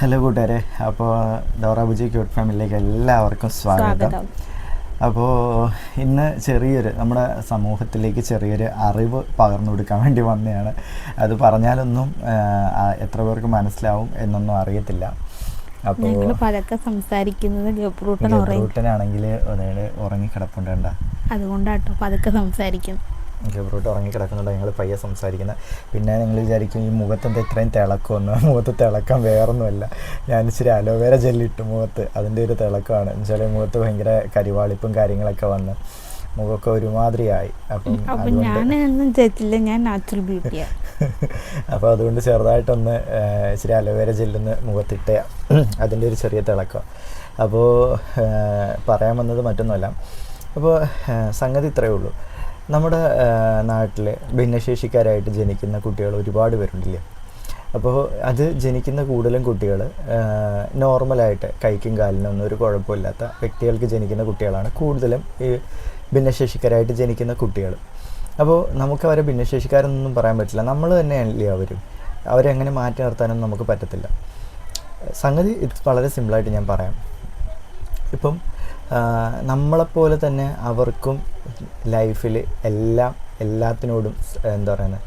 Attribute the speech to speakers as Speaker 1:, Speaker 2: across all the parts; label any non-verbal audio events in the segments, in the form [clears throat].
Speaker 1: Hello കൂട്ടുകാരെ. അപ്പോൾ ഡോറാബുജി cute ഫാമിലിയിലേക്ക് എല്ലാവർക്കും സ്വാഗതം. അപ്പോൾ ഇന്ന് ചെറിയൊരു നമ്മുടെ സമൂഹത്തിലേക്ക് ചെറിയൊരു അറിവ് പകർന്നു കൊടുക്കാൻ വേണ്ടി വന്നതാണ് അത് പറഞ്ഞാലൊന്നും എത്ര പേർക്ക് മനസ്സിലാവും എന്നൊന്നും അറിയത്തില്ല. അപ്പോൾ
Speaker 2: പലക്കെ സംസാരിക്കുന്നത് ഉറങ്ങി
Speaker 1: കണ്ട.
Speaker 2: അതുകൊണ്ടാട്ടോ പതുക്കെ സംസാരിക്കും
Speaker 1: ഗബ്രൂട്ട് ഉറങ്ങിക്കിടക്കുന്നുണ്ട്? ഞങ്ങൾ പയ്യെ സംസാരിക്കുന്നത് പിന്നെ നിങ്ങൾ വിചാരിക്കും ഈ മുഖത്തെന്താ ഇത്രയും തിളക്കമൊന്നും? [laughs] മുഖത്ത് തിളക്കം വേറൊന്നുമല്ല. ഞാൻ ഇച്ചിരി അലോവേര ജെല്ലിട്ടു മുഖത്ത്. അതിന്റെ ഒരു തിളക്കമാണ്. എന്നുവെച്ചാൽ മുഖത്ത് ഭയങ്കര കരിവാളിപ്പും കാര്യങ്ങളൊക്കെ വന്ന്. മുഖമൊക്കെ ഒരുമാതിരിയായി. അപ്പം അതുകൊണ്ട് [laughs] അപ്പോൾ അതുകൊണ്ട് ചെറുതായിട്ടൊന്ന് ഇച്ചിരി അലോവേര ജെല്ലൊന്ന് മുഖത്തിട്ട [clears throat] അതിന്റെ ഒരു ചെറിയ തിളക്കം. അപ്പോൾ പറയാൻ വന്നത് മറ്റൊന്നുമല്ല. അപ്പോൾ സംഗതി ഇത്രയേ ഉള്ളൂ. നമ്മുടെ നാട്ടിൽ ഭിന്നശേഷിക്കാരായിട്ട് ജനിക്കുന്ന കുട്ടികൾ ഒരുപാട് പേരുണ്ടല്ലേ? അപ്പോൾ അത് ജനിക്കുന്ന കൂടുതലും കുട്ടികൾ നോർമലായിട്ട് കൈക്കും കാലിനും ഒന്നും ഒരു കുഴപ്പമില്ലാത്ത വ്യക്തികൾക്ക് ജനിക്കുന്ന കുട്ടികളാണ്. കൂടുതലും ഈ ഭിന്നശേഷിക്കാരായിട്ട് ജനിക്കുന്ന കുട്ടികൾ അപ്പോൾ നമുക്ക് അവരെ ഭിന്നശേഷിക്കാരെന്നൊന്നും പറയാൻ പറ്റില്ല. നമ്മൾ തന്നെയല്ലേ അവരും. അവരെ എങ്ങനെ മാറ്റി നിർത്താനൊന്നും നമുക്ക് പറ്റത്തില്ല. സംഗതി വളരെ സിമ്പിളായിട്ട് ഞാൻ പറയാം. ഇപ്പം നമ്മളെപ്പോലെ തന്നെ അവർക്കും ലൈഫിൽ എല്ലാം എല്ലാത്തിനോടും എന്താ പറയുന്നത്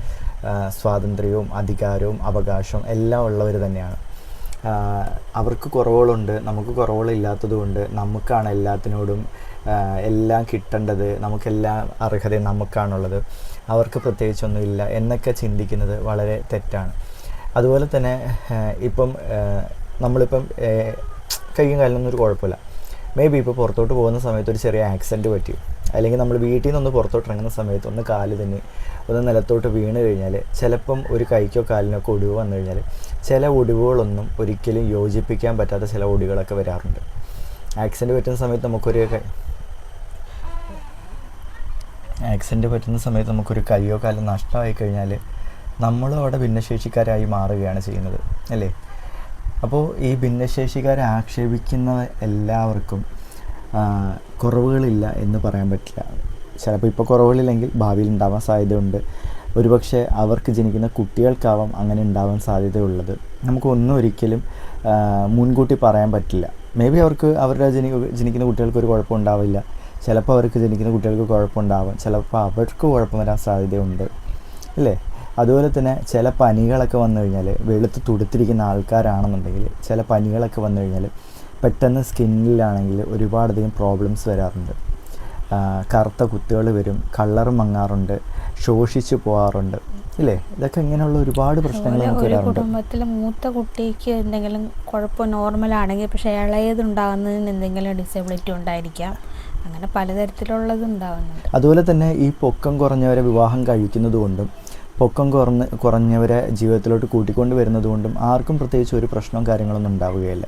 Speaker 1: സ്വാതന്ത്ര്യവും അധികാരവും അവകാശവും എല്ലാം ഉള്ളവർ തന്നെയാണ്. അവർക്ക് കുറവുകളുണ്ട് നമുക്ക് കുറവുകളില്ലാത്തത് കൊണ്ട് നമുക്കാണ് എല്ലാത്തിനോടും എല്ലാം കിട്ടേണ്ടത് നമുക്കെല്ലാം അർഹതയും നമുക്കാണുള്ളത്. അവർക്ക് പ്രത്യേകിച്ചൊന്നുമില്ല എന്നൊക്കെ ചിന്തിക്കുന്നത് വളരെ തെറ്റാണ്. അതുപോലെ തന്നെ ഇപ്പം നമ്മളിപ്പം കയ്യും കാലിനൊന്നും ഒരു കുഴപ്പമില്ല. മേ ബി ഇപ്പോൾ പുറത്തോട്ട് പോകുന്ന സമയത്ത് ഒരു ചെറിയ ആക്സിഡന്റ് പറ്റി അല്ലെങ്കിൽ നമ്മൾ വീട്ടിൽ നിന്നൊന്ന് പുറത്തോട്ട് ഇറങ്ങുന്ന സമയത്ത് ഒന്ന് കാൽ തന്നെ ഒന്ന് നിലത്തോട്ട് വീണ് കഴിഞ്ഞാൽ ചിലപ്പം ഒരു കൈക്കോ കാലിനൊക്കെ ഒടിവ് വന്നു കഴിഞ്ഞാൽ ചില ഒടിവുകളൊന്നും ഒരിക്കലും യോജിപ്പിക്കാൻ പറ്റാത്ത ചില ഒടികളൊക്കെ വരാറുണ്ട്. ആക്സിഡന്റ് പറ്റുന്ന സമയത്ത് നമുക്കൊരു ആക്സിഡന്റ് പറ്റുന്ന സമയത്ത് നമുക്കൊരു കൈയോ കാലോ നഷ്ടമായി കഴിഞ്ഞാൽ നമ്മളും അവിടെ ഭിന്നശേഷിക്കാരായി മാറുകയാണ് ചെയ്യുന്നത് അല്ലേ? അപ്പോൾ ഈ ഭിന്നശേഷിക്കാരെ ആക്ഷേപിക്കുന്ന എല്ലാവർക്കും കുറവുകളില്ല എന്ന് പറയാൻ പറ്റില്ല. ചിലപ്പോൾ ഇപ്പോൾ കുറവുകളില്ലെങ്കിൽ ഭാവിയിൽ ഉണ്ടാവാൻ സാധ്യതയുണ്ട്. ഒരുപക്ഷെ അവർക്ക് ജനിക്കുന്ന കുട്ടികൾക്കാവാം അങ്ങനെ ഉണ്ടാവാൻ സാധ്യതയുള്ളത്. നമുക്കൊന്നും ഒരിക്കലും മുൻകൂട്ടി പറയാൻ പറ്റില്ല. മേ ബി അവർക്ക് അവരുടെ ജനി ജനിക്കുന്ന കുട്ടികൾക്ക് ഒരു കുഴപ്പമുണ്ടാവില്ല ചിലപ്പോൾ അവർക്ക് ജനിക്കുന്ന കുട്ടികൾക്ക് കുഴപ്പമുണ്ടാവാം ചിലപ്പോൾ അവർക്ക് കുഴപ്പം വരാൻ സാധ്യതയുണ്ട്. അല്ലേ? അതുപോലെ തന്നെ ചില പനികളൊക്കെ വന്നു കഴിഞ്ഞാൽ വെളുത്ത് തുടുത്തിരിക്കുന്ന ആൾക്കാരാണെന്നുണ്ടെങ്കിൽ ചില പനികളൊക്കെ വന്നു കഴിഞ്ഞാൽ പെട്ടെന്ന് സ്കിന്നിലാണെങ്കിൽ ഒരുപാടധികം പ്രോബ്ലംസ് വരാറുണ്ട്. കറുത്ത കുത്തുകൾ വരും കളർ മങ്ങാറുണ്ട് ശോഷിച്ചു പോകാറുണ്ട് ഇല്ലേ? ഇതൊക്കെ ഇങ്ങനെയുള്ള ഒരുപാട് പ്രശ്നങ്ങൾ നമുക്ക് വരാറുണ്ട്.
Speaker 2: കുടുംബത്തിലെ മൂത്ത കുട്ടിക്ക് എന്തെങ്കിലും കുഴപ്പം നോർമൽ ആണെങ്കിൽ പക്ഷേ ഇളയതുണ്ടാകുന്നതിന് എന്തെങ്കിലും ഡിസബിലിറ്റി ഉണ്ടായിരിക്കാം. അങ്ങനെ പലതരത്തിലുള്ളത് ഉണ്ടാവുന്നുണ്ട്
Speaker 1: അതുപോലെ തന്നെ ഈ പൊക്കം കുറഞ്ഞവരെ വിവാഹം കഴിക്കുന്നത് കൊണ്ടും പൊക്കം കുറഞ്ഞ് കുറഞ്ഞവരെ ജീവിതത്തിലോട്ട് കൂട്ടിക്കൊണ്ട് വരുന്നത് കൊണ്ടും ആർക്കും പ്രത്യേകിച്ച് ഒരു പ്രശ്നവും കാര്യങ്ങളൊന്നും ഉണ്ടാവുകയില്ല.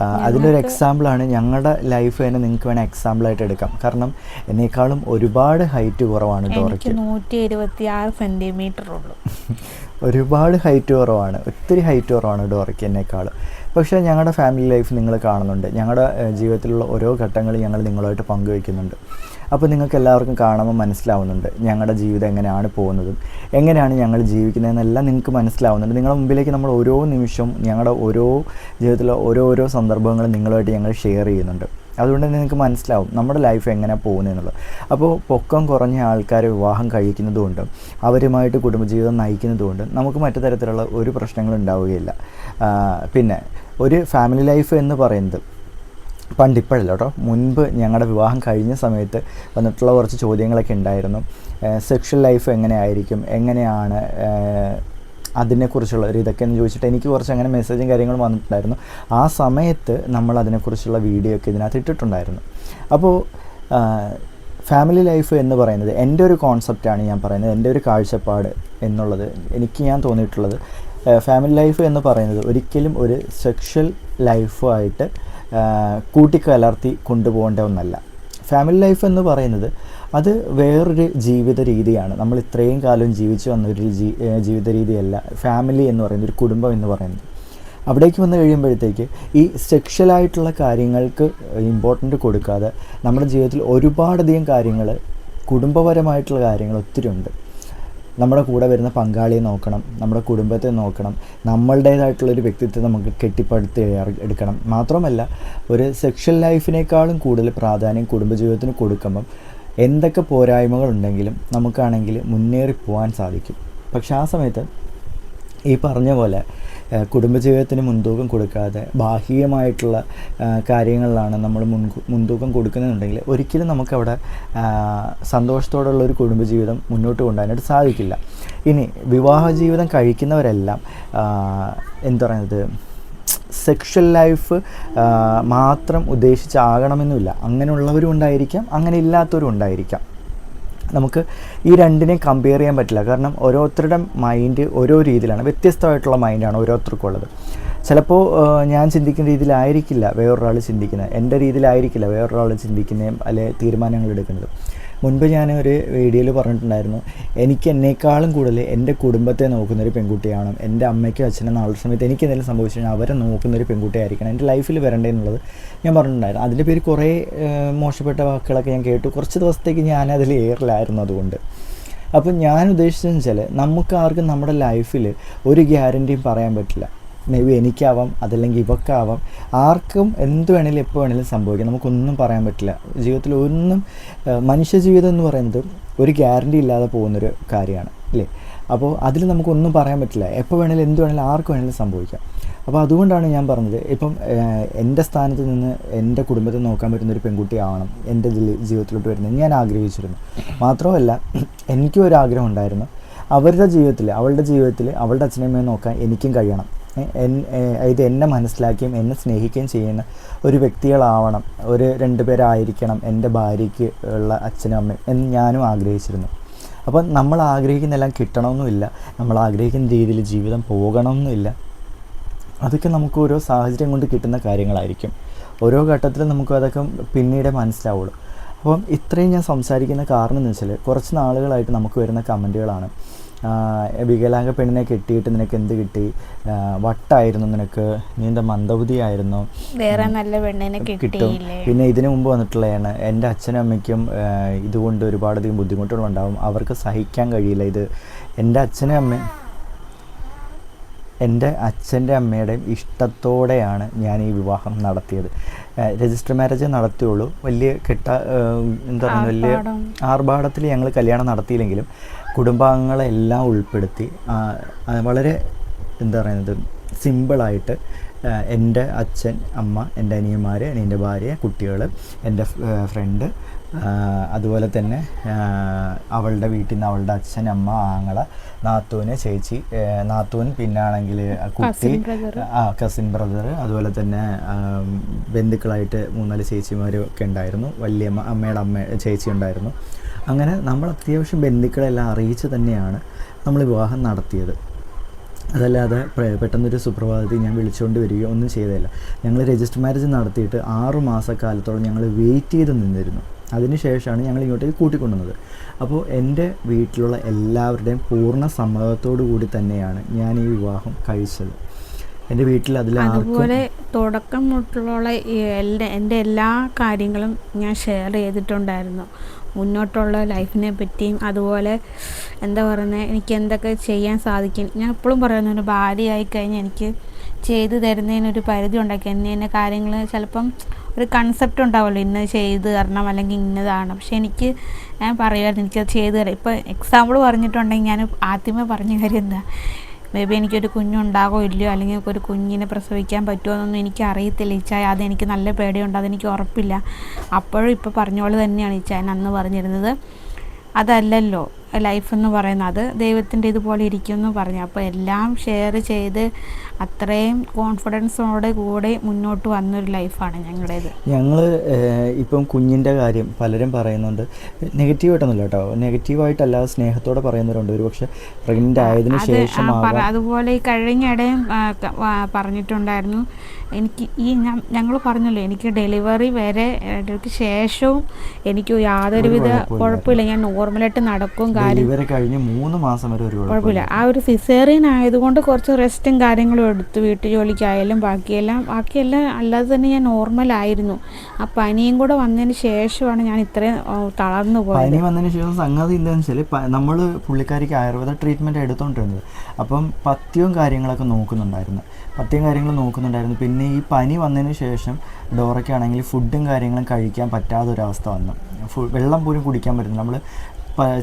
Speaker 1: അതിന്റെ അതിനൊരു എക്സാമ്പിളാണ് ഞങ്ങളുടെ ലൈഫ് തന്നെ നിങ്ങൾക്ക് വേണേൽ എക്സാമ്പിളായിട്ട് എടുക്കാം. കാരണം എന്നേക്കാളും ഒരുപാട് ഹൈറ്റ് കുറവാണ് ഡോറയ്ക്ക്
Speaker 2: നൂറ്റി ഇരുപത്തി ആറ് സെന്റിമീറ്റർ ഉള്ളൂ. [laughs]
Speaker 1: ഒരുപാട് ഹൈറ്റ് കുറവാണ്. ഒത്തിരി ഹൈറ്റ് കുറവാണ് ഡോറയ്ക്ക് എന്നേക്കാളും. പക്ഷേ ഞങ്ങളുടെ ഫാമിലി ലൈഫ് നിങ്ങൾ കാണുന്നുണ്ട്. ഞങ്ങളുടെ ജീവിതത്തിലുള്ള ഓരോ ഘട്ടങ്ങളും ഞങ്ങൾ നിങ്ങളുമായിട്ട് പങ്കുവയ്ക്കുന്നുണ്ട് അപ്പോൾ നിങ്ങൾക്ക് എല്ലാവർക്കും കാണുമ്പോൾ മനസ്സിലാവുന്നുണ്ട് ഞങ്ങളുടെ ജീവിതം എങ്ങനെയാണ് പോകുന്നതും എങ്ങനെയാണ് ഞങ്ങൾ ജീവിക്കുന്നതെന്നെല്ലാം നിങ്ങൾക്ക് മനസ്സിലാവുന്നുണ്ട്. നിങ്ങളുടെ മുമ്പിലേക്ക് നമ്മൾ ഓരോ നിമിഷവും ഞങ്ങളുടെ ഓരോ ജീവിതത്തിലെ ഓരോരോ സന്ദർഭങ്ങളും നിങ്ങളുമായിട്ട് ഞങ്ങൾ ഷെയർ ചെയ്യുന്നുണ്ട്. അതുകൊണ്ട് തന്നെ നിങ്ങൾക്ക് മനസ്സിലാവും നമ്മുടെ ലൈഫ് എങ്ങനെ പോകുന്നതെന്നുള്ളത് അപ്പോൾ പൊക്കം കുറഞ്ഞ ആൾക്കാർ വിവാഹം കഴിക്കുന്നതുകൊണ്ട് അവരുമായിട്ട് കുടുംബജീവിതം നയിക്കുന്നതുകൊണ്ട് നമുക്ക് മറ്റു തരത്തിലുള്ള ഒരു പ്രശ്നങ്ങളും ഉണ്ടാവുകയില്ല. പിന്നെ ഒരു ഫാമിലി ലൈഫ് എന്ന് പറയുന്നത് പണ്ട് ഇപ്പോഴല്ല കേട്ടോ മുൻപ് ഞങ്ങളുടെ വിവാഹം കഴിഞ്ഞ സമയത്ത് വന്നിട്ടുള്ള കുറച്ച് ചോദ്യങ്ങളൊക്കെ ഉണ്ടായിരുന്നു സെക്ഷൽ ലൈഫ് എങ്ങനെയായിരിക്കും? എങ്ങനെയാണ് അതിനെക്കുറിച്ചുള്ള ഒരു ഇതൊക്കെ എന്ന് ചോദിച്ചിട്ട് എനിക്ക് കുറച്ച് അങ്ങനെ മെസ്സേജും കാര്യങ്ങളും വന്നിട്ടുണ്ടായിരുന്നു. ആ സമയത്ത് നമ്മൾ അതിനെക്കുറിച്ചുള്ള വീഡിയോ ഒക്കെ ഇതിനകത്ത് ഇട്ടിട്ടുണ്ടായിരുന്നു. അപ്പോൾ ഫാമിലി ലൈഫ് എന്ന് പറയുന്നത് എന്റെ ഒരു കോൺസെപ്റ്റാണ് ഞാൻ പറയുന്നത്. എന്റെ ഒരു കാഴ്ചപ്പാട് എന്നുള്ളത് എനിക്ക് ഞാൻ തോന്നിയിട്ടുള്ളത്. ഫാമിലി ലൈഫ് എന്ന് പറയുന്നത് ഒരിക്കലും ഒരു സെക്ഷൽ ലൈഫുമായിട്ട് കൂട്ടിക്കലർത്തി കൊണ്ടുപോകേണ്ട ഒന്നല്ല. ഫാമിലി ലൈഫ് എന്ന് പറയുന്നത് അത് വേറൊരു ജീവിത രീതിയാണ്. നമ്മൾ ഇത്രയും കാലം ജീവിച്ചു വന്ന ഒരു ജീവിത രീതിയല്ല. ഫാമിലി എന്ന് പറയുന്നത് ഒരു കുടുംബം എന്ന് പറയുന്നത്. അവിടേക്ക് വന്നു കഴിയുമ്പോഴത്തേക്ക് ഈ സെക്ഷലായിട്ടുള്ള കാര്യങ്ങൾക്ക് ഇമ്പോർട്ടന്റ് കൊടുക്കാതെ നമ്മുടെ ജീവിതത്തിൽ ഒരുപാടധികം കാര്യങ്ങൾ കുടുംബപരമായിട്ടുള്ള കാര്യങ്ങൾ ഒത്തിരി ഉണ്ട്. നമ്മുടെ കൂടെ വരുന്ന പങ്കാളിയെ നോക്കണം നമ്മുടെ കുടുംബത്തെ നോക്കണം നമ്മളുടേതായിട്ടുള്ളൊരു വ്യക്തിത്വം നമുക്ക് കെട്ടിപ്പടുത്ത് എടുക്കണം. മാത്രമല്ല ഒരു സെക്ഷൽ ലൈഫിനേക്കാളും കൂടുതൽ പ്രാധാന്യം കുടുംബജീവിതത്തിന് കൊടുക്കുമ്പം എന്തൊക്കെ പോരായ്മകൾ ഉണ്ടെങ്കിലും നമുക്കാണെങ്കിൽ മുന്നേറി പോകാൻ സാധിക്കും. പക്ഷെ ആ സമയത്ത് ഈ പറഞ്ഞ പോലെ കുടുംബജീവിതത്തിന് മുൻതൂക്കം കൊടുക്കാതെ ബാഹ്യമായിട്ടുള്ള കാര്യങ്ങളിലാണ് നമ്മൾ മുൻ മുൻതൂക്കം കൊടുക്കുന്നുണ്ടെങ്കിൽ ഒരിക്കലും നമുക്കവിടെ സന്തോഷത്തോടുള്ള ഒരു കുടുംബജീവിതം മുന്നോട്ട് കൊണ്ടുപോകാനായിട്ട് സാധിക്കില്ല. ഇനി വിവാഹ ജീവിതം കഴിക്കുന്നവരെല്ലാം എന്താ പറയുന്നത് സെക്ഷൽ ലൈഫ് മാത്രം ഉദ്ദേശിച്ചാകണമെന്നില്ല. അങ്ങനെയുള്ളവരും ഉണ്ടായിരിക്കാം അങ്ങനെ ഇല്ലാത്തവരും ഉണ്ടായിരിക്കാം. നമുക്ക് ഈ രണ്ടിനെ കമ്പയർ ചെയ്യാൻ പറ്റില്ല. കാരണം ഓരോരുത്തരുടെ മൈൻഡ് ഓരോ രീതിയിലാണ്. വ്യത്യസ്തമായിട്ടുള്ള മൈൻഡാണ് ഓരോരുത്തർക്കും ഉള്ളത്. ചിലപ്പോൾ ഞാൻ ചിന്തിക്കുന്ന രീതിയിലായിരിക്കില്ല വേറൊരാൾ ചിന്തിക്കുന്നത്. എന്റെ രീതിയിലായിരിക്കില്ല വേറൊരാൾ ചിന്തിക്കുന്നതും അല്ലെ തീരുമാനങ്ങൾ എടുക്കുന്നത്. മുൻപ് ഞാൻ ഒരു വീഡിയോയിൽ പറഞ്ഞിട്ടുണ്ടായിരുന്നു എനിക്ക് എന്നേക്കാളും കൂടുതൽ എന്റെ കുടുംബത്തെ നോക്കുന്ന ഒരു പെൺകുട്ടിയാണ് എന്റെ അമ്മയ്ക്കും അച്ഛനും നാളെ സമയത്ത് എനിക്ക് എന്തെങ്കിലും സംഭവിച്ചു കഴിഞ്ഞാൽ അവരെ നോക്കുന്ന ഒരു പെൺകുട്ടിയായിരിക്കണം. എന്റെ ലൈഫിൽ വരണ്ടേന്നുള്ളത് ഞാൻ പറഞ്ഞിട്ടുണ്ടായിരുന്നു. അതിന്റെ പേര് കുറേ മോശപ്പെട്ട വാക്കുകളൊക്കെ ഞാൻ കേട്ടു. കുറച്ച് ദിവസത്തേക്ക് ഞാൻ അതിൽ ഏറിലായിരുന്നു അതുകൊണ്ട്. അപ്പം ഞാൻ ഉദ്ദേശിച്ചതെന്ന് വെച്ചാൽ നമുക്ക് ആർക്കും നമ്മുടെ ലൈഫിൽ ഒരു ഗ്യാരന്റിയും പറയാൻ പറ്റില്ല. മേ ബി എനിക്കാവാം അതല്ലെങ്കിൽ ഇവക്കാവാം. ആർക്കും എന്ത് വേണേലും എപ്പോൾ വേണേലും സംഭവിക്കാം. നമുക്കൊന്നും പറയാൻ പറ്റില്ല. ജീവിതത്തിൽ ഒന്നും ഏഹ്, മനുഷ്യ ജീവിതം എന്ന് പറയുന്നത് ഒരു ഗ്യാരണ്ടി ഇല്ലാതെ പോകുന്നൊരു കാര്യമാണ് അല്ലേ? അപ്പോൾ അതിൽ നമുക്കൊന്നും പറയാൻ പറ്റില്ല. എപ്പോൾ വേണേലും എന്ത് വേണേലും ആർക്ക് വേണേലും സംഭവിക്കാം. അപ്പോൾ അതുകൊണ്ടാണ് ഞാൻ പറഞ്ഞത് ഇപ്പം എന്റെ സ്ഥാനത്ത് നിന്ന് എന്റെ കുടുംബത്തെ നോക്കാൻ പറ്റുന്ന ഒരു പെൺകുട്ടിയാവണം എന്റെ ജി- ജീവിതത്തിലോട്ട് വരുന്നത് ഞാൻ ആഗ്രഹിച്ചിരുന്നു. മാത്രമല്ല എനിക്കും ഒരു ആഗ്രഹം ഉണ്ടായിരുന്നു. അവരുടെ ജീവിതത്തിൽ അവളുടെ ജീവിതത്തിൽ അവളുടെ അച്ഛനമ്മയെ നോക്കാൻ എനിക്കും കഴിയണം. ഇത് എന്നെ മനസ്സിലാക്കുകയും എന്നെ സ്നേഹിക്കുകയും ചെയ്യുന്ന ഒരു വ്യക്തികളാവണം. ഒരു രണ്ട് പേരായിരിക്കണം എന്റെ ഭാര്യയ്ക്ക് ഉള്ള അച്ഛനും അമ്മയും എന്ന് ഞാനും ആഗ്രഹിച്ചിരുന്നു. അപ്പം നമ്മൾ ആഗ്രഹിക്കുന്നെല്ലാം കിട്ടണമെന്നുമില്ല. നമ്മൾ ആഗ്രഹിക്കുന്ന രീതിയിൽ ജീവിതം പോകണമെന്നില്ല അതൊക്കെ നമുക്ക് ഓരോ സാഹചര്യം കൊണ്ട് കിട്ടുന്ന കാര്യങ്ങളായിരിക്കും. ഓരോ ഘട്ടത്തിലും നമുക്ക് അതൊക്കെ പിന്നീട് മനസ്സിലാവുള്ളൂ. അപ്പം ഇത്രയും ഞാൻ സംസാരിക്കുന്ന കാരണം എന്ന് വെച്ചാൽ കുറച്ച് നാളുകളായിട്ട് നമുക്ക് വരുന്ന കമന്റുകളാണ്. വികലാംഗ പെണ്ണിനെ കെട്ടിയിട്ട് നിനക്ക് എന്ത് കിട്ടി? വട്ടായിരുന്നു നിനക്ക്. നീ എന്താ മന്ദബുദ്ധിയായിരുന്നു?
Speaker 2: വേറെ നല്ല പെണ്ണിനെ
Speaker 1: കിട്ടും. പിന്നെ ഇതിനു മുമ്പ് വന്നിട്ടുള്ളതാണ് എന്റെ അച്ഛനും അമ്മയ്ക്കും ഇതുകൊണ്ട് ഒരുപാടധികം ബുദ്ധിമുട്ടുകളുണ്ടാവും. അവർക്ക് സഹിക്കാൻ കഴിയില്ല ഇത്. എന്റെ അച്ഛനും അമ്മയും എന്റെ അച്ഛന്റെ അമ്മയുടെയും ഇഷ്ടത്തോടെയാണ് ഞാൻ ഈ വിവാഹം നടത്തിയത് രജിസ്റ്റർ മാരേജ് നടത്തിയുള്ളൂ വലിയ കെട്ട എന്താ പറയുക വലിയ
Speaker 2: ആർഭാടം.
Speaker 1: ആർഭാടത്തിൽ ഞങ്ങൾ കല്യാണം നടത്തിയില്ലെങ്കിലും കുടുംബാംഗങ്ങളെല്ലാം ഉൾപ്പെടുത്തി വളരെ എന്താ പറയുന്നത് സിമ്പിളായിട്ട് എന്റെ അച്ഛൻ അമ്മ എന്റെ അനിയന്മാർ അനിയന്റെ ഭാര്യ കുട്ടികൾ എന്റെ ഫ്രണ്ട് അതുപോലെ തന്നെ അവളുടെ വീട്ടിൽ നിന്ന് അവളുടെ അച്ഛൻ അമ്മ ആങ്ങള നാത്തൂന് ചേച്ചി നാത്തൂൻ പിന്നാണെങ്കിൽ കുട്ടി ആ കസിൻ ബ്രദർ അതുപോലെ തന്നെ ബന്ധുക്കളായിട്ട് മൂന്നാൽ ചേച്ചിമാരും ഒക്കെ ഉണ്ടായിരുന്നു വലിയമ്മ അമ്മയുടെ അമ്മ ചേച്ചി ഉണ്ടായിരുന്നു. അങ്ങനെ നമ്മൾ അത്യാവശ്യം ബന്ധുക്കളെല്ലാം അറിയിച്ച് തന്നെയാണ് നമ്മൾ വിവാഹം നടത്തിയത്. അതല്ലാതെ പെട്ടെന്നൊരു സുപ്രഭാതത്തിൽ ഞാൻ വിളിച്ചുകൊണ്ട് വരികയോ ഒന്നും ചെയ്തതല്ല. ഞങ്ങൾ രജിസ്റ്റർ മാരേജ് നടത്തിയിട്ട് ആറു മാസക്കാലത്തോളം ഞങ്ങൾ വെയിറ്റ് ചെയ്ത് നിന്നിരുന്നു. അതിനുശേഷമാണ് ഞങ്ങൾ ഇങ്ങോട്ടേക്ക് കൂട്ടിക്കൊണ്ടുവന്നത്. അപ്പോൾ എന്റെ വീട്ടിലുള്ള എല്ലാവരുടെയും പൂർണ സമ്മതത്തോടു കൂടി തന്നെയാണ് ഞാൻ ഈ വിവാഹം കഴിച്ചത്. എന്റെ വീട്ടിൽ അതിൽ
Speaker 2: അതുപോലെ തുടക്കം മുതലുള്ള എന്റെ എല്ലാ കാര്യങ്ങളും ഞാൻ ഷെയർ ചെയ്തിട്ടുണ്ടായിരുന്നു. മുന്നോട്ടുള്ള ലൈഫിനെ പറ്റിയും അതുപോലെ എന്താ പറയുന്നത് എനിക്ക് എന്തൊക്കെ ചെയ്യാൻ സാധിക്കും. ഞാൻ എപ്പോഴും പറയുന്നു ഒരു ഭാര്യയായി കഴിഞ്ഞാൽ എനിക്ക് ചെയ്തു തരുന്നതിനൊരു പരിധി ഉണ്ടാക്കി. എന്നെ കാര്യങ്ങൾ ചിലപ്പം ഒരു കൺസെപ്റ്റ് ഉണ്ടാവുമല്ലോ ഇന്ന് ചെയ്ത് തരണം അല്ലെങ്കിൽ ഇന്നതാണ് പക്ഷെ എനിക്ക് ഞാൻ പറയുമായിരുന്നു എനിക്കത് ചെയ്ത് തരാം. ഇപ്പോൾ എക്സാമ്പിൾ പറഞ്ഞിട്ടുണ്ടെങ്കിൽ ഞാൻ ആദ്യമേ പറഞ്ഞ കാര്യം എന്താ? മേ ബി എനിക്കൊരു കുഞ്ഞുണ്ടാകോ ഇല്ലയോ? അല്ലെങ്കിൽ ഒരു കുഞ്ഞിനെ പ്രസവിക്കാൻ പറ്റുമോ എന്നൊന്നും എനിക്ക് അറിയത്തില്ല. ഇച്ചായ അത് എനിക്ക് നല്ല പേടിയുണ്ട് അതെനിക്ക് ഉറപ്പില്ല. അപ്പോഴും ഇപ്പോൾ പറഞ്ഞ പോലെ തന്നെയാണ് ഇച്ചായൻ അന്ന് പറഞ്ഞിരുന്നത്. അതല്ലല്ലോ. ലൈഫ് എന്ന് പറയുന്നത് അത് ദൈവത്തിന്റെ ഇതുപോലെ ഇരിക്കും എന്ന് പറഞ്ഞു. അപ്പോൾ എല്ലാം ഷെയർ ചെയ്ത് അത്രയും കോൺഫിഡൻസോടെ കൂടെ മുന്നോട്ട് വന്നൊരു ലൈഫാണ് ഞങ്ങളുടേത്.
Speaker 1: ഞങ്ങൾ ഇപ്പം കുഞ്ഞിന്റെ കാര്യം പലരും പറയുന്നുണ്ട്. നെഗറ്റീവായിട്ടൊന്നുമില്ല കേട്ടോ. നെഗറ്റീവായിട്ടല്ലാതെ സ്നേഹത്തോടെ പറയുന്നവരുണ്ട്. ഒരു പക്ഷേ പ്രഗ്നന്റ് ആയതിനു ശേഷം
Speaker 2: അതുപോലെ ഈ കഴിഞ്ഞിടെയും ആ, പറഞ്ഞിട്ടുണ്ടായിരുന്നു. എനിക്ക് ഈ ഞങ്ങൾ പറഞ്ഞല്ലോ എനിക്ക് ഡെലിവറി വരെ ഡെലിവറിക്ക് ശേഷവും എനിക്ക് യാതൊരുവിധ
Speaker 1: കുഴപ്പമില്ല.
Speaker 2: ഞാൻ നോർമലായിട്ട് നടക്കും കാര്യം.
Speaker 1: കഴിഞ്ഞ് മൂന്ന് മാസം വരെ ഒരു
Speaker 2: കുഴപ്പമില്ല. ആ ഒരു സിസേറിയൻ ആയതുകൊണ്ട് കുറച്ച് റെസ്റ്റും കാര്യങ്ങളും എടുത്തു വീട്ടു ജോലിക്കായാലും ബാക്കിയെല്ലാം ബാക്കിയെല്ലാം അല്ലാതെ തന്നെ ഞാൻ നോർമലായിരുന്നു. ആ പനിയും കൂടെ വന്നതിന് ശേഷമാണ് ഞാൻ ഇത്രയും തളർന്നു പോയത്.
Speaker 1: പനി വന്നതിന് ശേഷം സംഗതി എന്താണെന്ന് വെച്ചാൽ നമ്മൾ പുള്ളിക്കാരിക്ക് ആയുർവേദ ട്രീറ്റ്മെന്റ് എടുത്തുകൊണ്ടിരുന്നത് അപ്പം പത്യവും കാര്യങ്ങളൊക്കെ നോക്കുന്നുണ്ടായിരുന്നു. പഥ്യവും കാര്യങ്ങളും നോക്കുന്നുണ്ടായിരുന്നു. പിന്നെ ഈ പനി വന്നതിന് ശേഷം ഡോറയ്ക്കാണെങ്കിൽ ഫുഡും കാര്യങ്ങളും കഴിക്കാൻ പറ്റാത്ത ഒരവസ്ഥ വന്നു. ഫു വെള്ളം പോലും കുടിക്കാൻ പറ്റുന്നില്ല. നമ്മൾ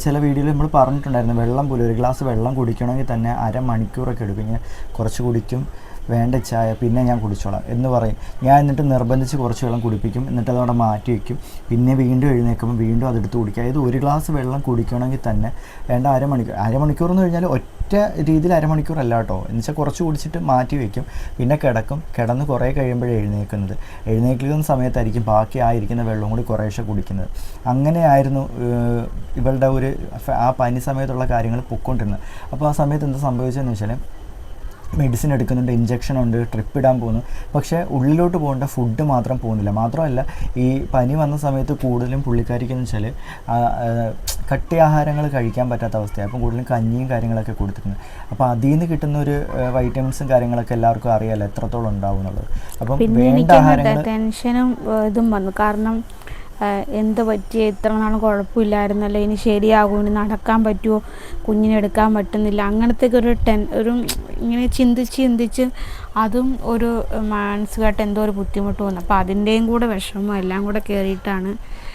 Speaker 1: ചില വീഡിയോയിൽ നമ്മൾ പറഞ്ഞിട്ടുണ്ടായിരുന്നു വെള്ളം പോലും ഒരു ഗ്ലാസ് വെള്ളം കുടിക്കണമെങ്കിൽ തന്നെ അരമണിക്കൂറൊക്കെ എടുക്കും. ഇങ്ങനെ കുറച്ച് കുടിക്കും വേണ്ട ചായ പിന്നെ ഞാൻ കുടിച്ചോളാം എന്ന് പറയും. ഞാൻ എന്നിട്ട് നിർബന്ധിച്ച് കുറച്ച് വെള്ളം കുടിപ്പിക്കും എന്നിട്ട് അതവിടെ മാറ്റി വയ്ക്കും പിന്നെ വീണ്ടും എഴുന്നേൽക്കുമ്പോൾ വീണ്ടും അതെടുത്ത് കുടിക്കുക അതായത് ഒരു ഗ്ലാസ് വെള്ളം കുടിക്കണമെങ്കിൽ തന്നെ വേണ്ട അരമണിക്കൂർ അരമണിക്കൂർ എന്ന് കഴിഞ്ഞാൽ ഒറ്റ രീതിയിൽ അരമണിക്കൂർ അല്ല കേട്ടോ. എന്ന് വെച്ചാൽ കുറച്ച് കുടിച്ചിട്ട് മാറ്റി വയ്ക്കും പിന്നെ കിടക്കും. കിടന്ന് കുറേ കഴിയുമ്പോഴേ എഴുന്നേൽക്കുന്നത്. എഴുന്നേൽക്കുന്ന സമയത്തായിരിക്കും ബാക്കി ആയിരിക്കുന്ന വെള്ളം കൂടി കുറേശ്ശെ കുടിക്കുന്നത്. അങ്ങനെയായിരുന്നു ഇവളുടെ ഒരു ആ പനി സമയത്തുള്ള കാര്യങ്ങൾ പൊക്കൊണ്ടിരുന്നത്. അപ്പോൾ ആ സമയത്ത് എന്താ സംഭവിച്ചതെന്ന് വെച്ചാൽ മെഡിസിൻ എടുക്കുന്നുണ്ട് ഇഞ്ചക്ഷൻ ഉണ്ട് ട്രിപ്പ് ഇടാൻ പോകുന്നു. പക്ഷേ ഉള്ളിലോട്ട് പോകേണ്ട ഫുഡ് മാത്രം പോകുന്നില്ല. മാത്രമല്ല ഈ പനി വന്ന സമയത്ത് കൂടുതലും പുള്ളിക്കാരിക്കെന്ന് വെച്ചാൽ കട്ടി ആഹാരങ്ങൾ കഴിക്കാൻ പറ്റാത്ത അവസ്ഥയാണ് അപ്പം കൂടുതലും കഞ്ഞിയും കാര്യങ്ങളൊക്കെ കൊടുത്തിരുന്നത് അപ്പോൾ അതിൽ നിന്ന് കിട്ടുന്ന ഒരു വൈറ്റമിൻസും കാര്യങ്ങളൊക്കെ എല്ലാവർക്കും അറിയാമല്ലോ എത്രത്തോളം ഉണ്ടാവും എന്നുള്ളത് അപ്പം വേണ്ട ആഹാരങ്ങൾ
Speaker 2: ടെൻഷനും ഇതും വന്നു. കാരണം എന്ത് പറ്റി ഇത്ര നാൾ കുഴപ്പമില്ലായിരുന്നല്ലോ. ഇനി ശരിയാകും ഇനി നടക്കാൻ പറ്റുമോ കുഞ്ഞിനെ എടുക്കാൻ പറ്റുന്നില്ല. അങ്ങനത്തെ ഒരു ടെൻ ഒരു ഇങ്ങനെ ചിന്തിച്ച് ചിന്തിച്ച് അതും ഒരു മാനസികമായിട്ട് എന്തോ ഒരു ബുദ്ധിമുട്ട് വന്നു. അപ്പോൾ അതിന്റെയും കൂടെ വിഷമം എല്ലാം കൂടെ കയറിയിട്ടാണ്.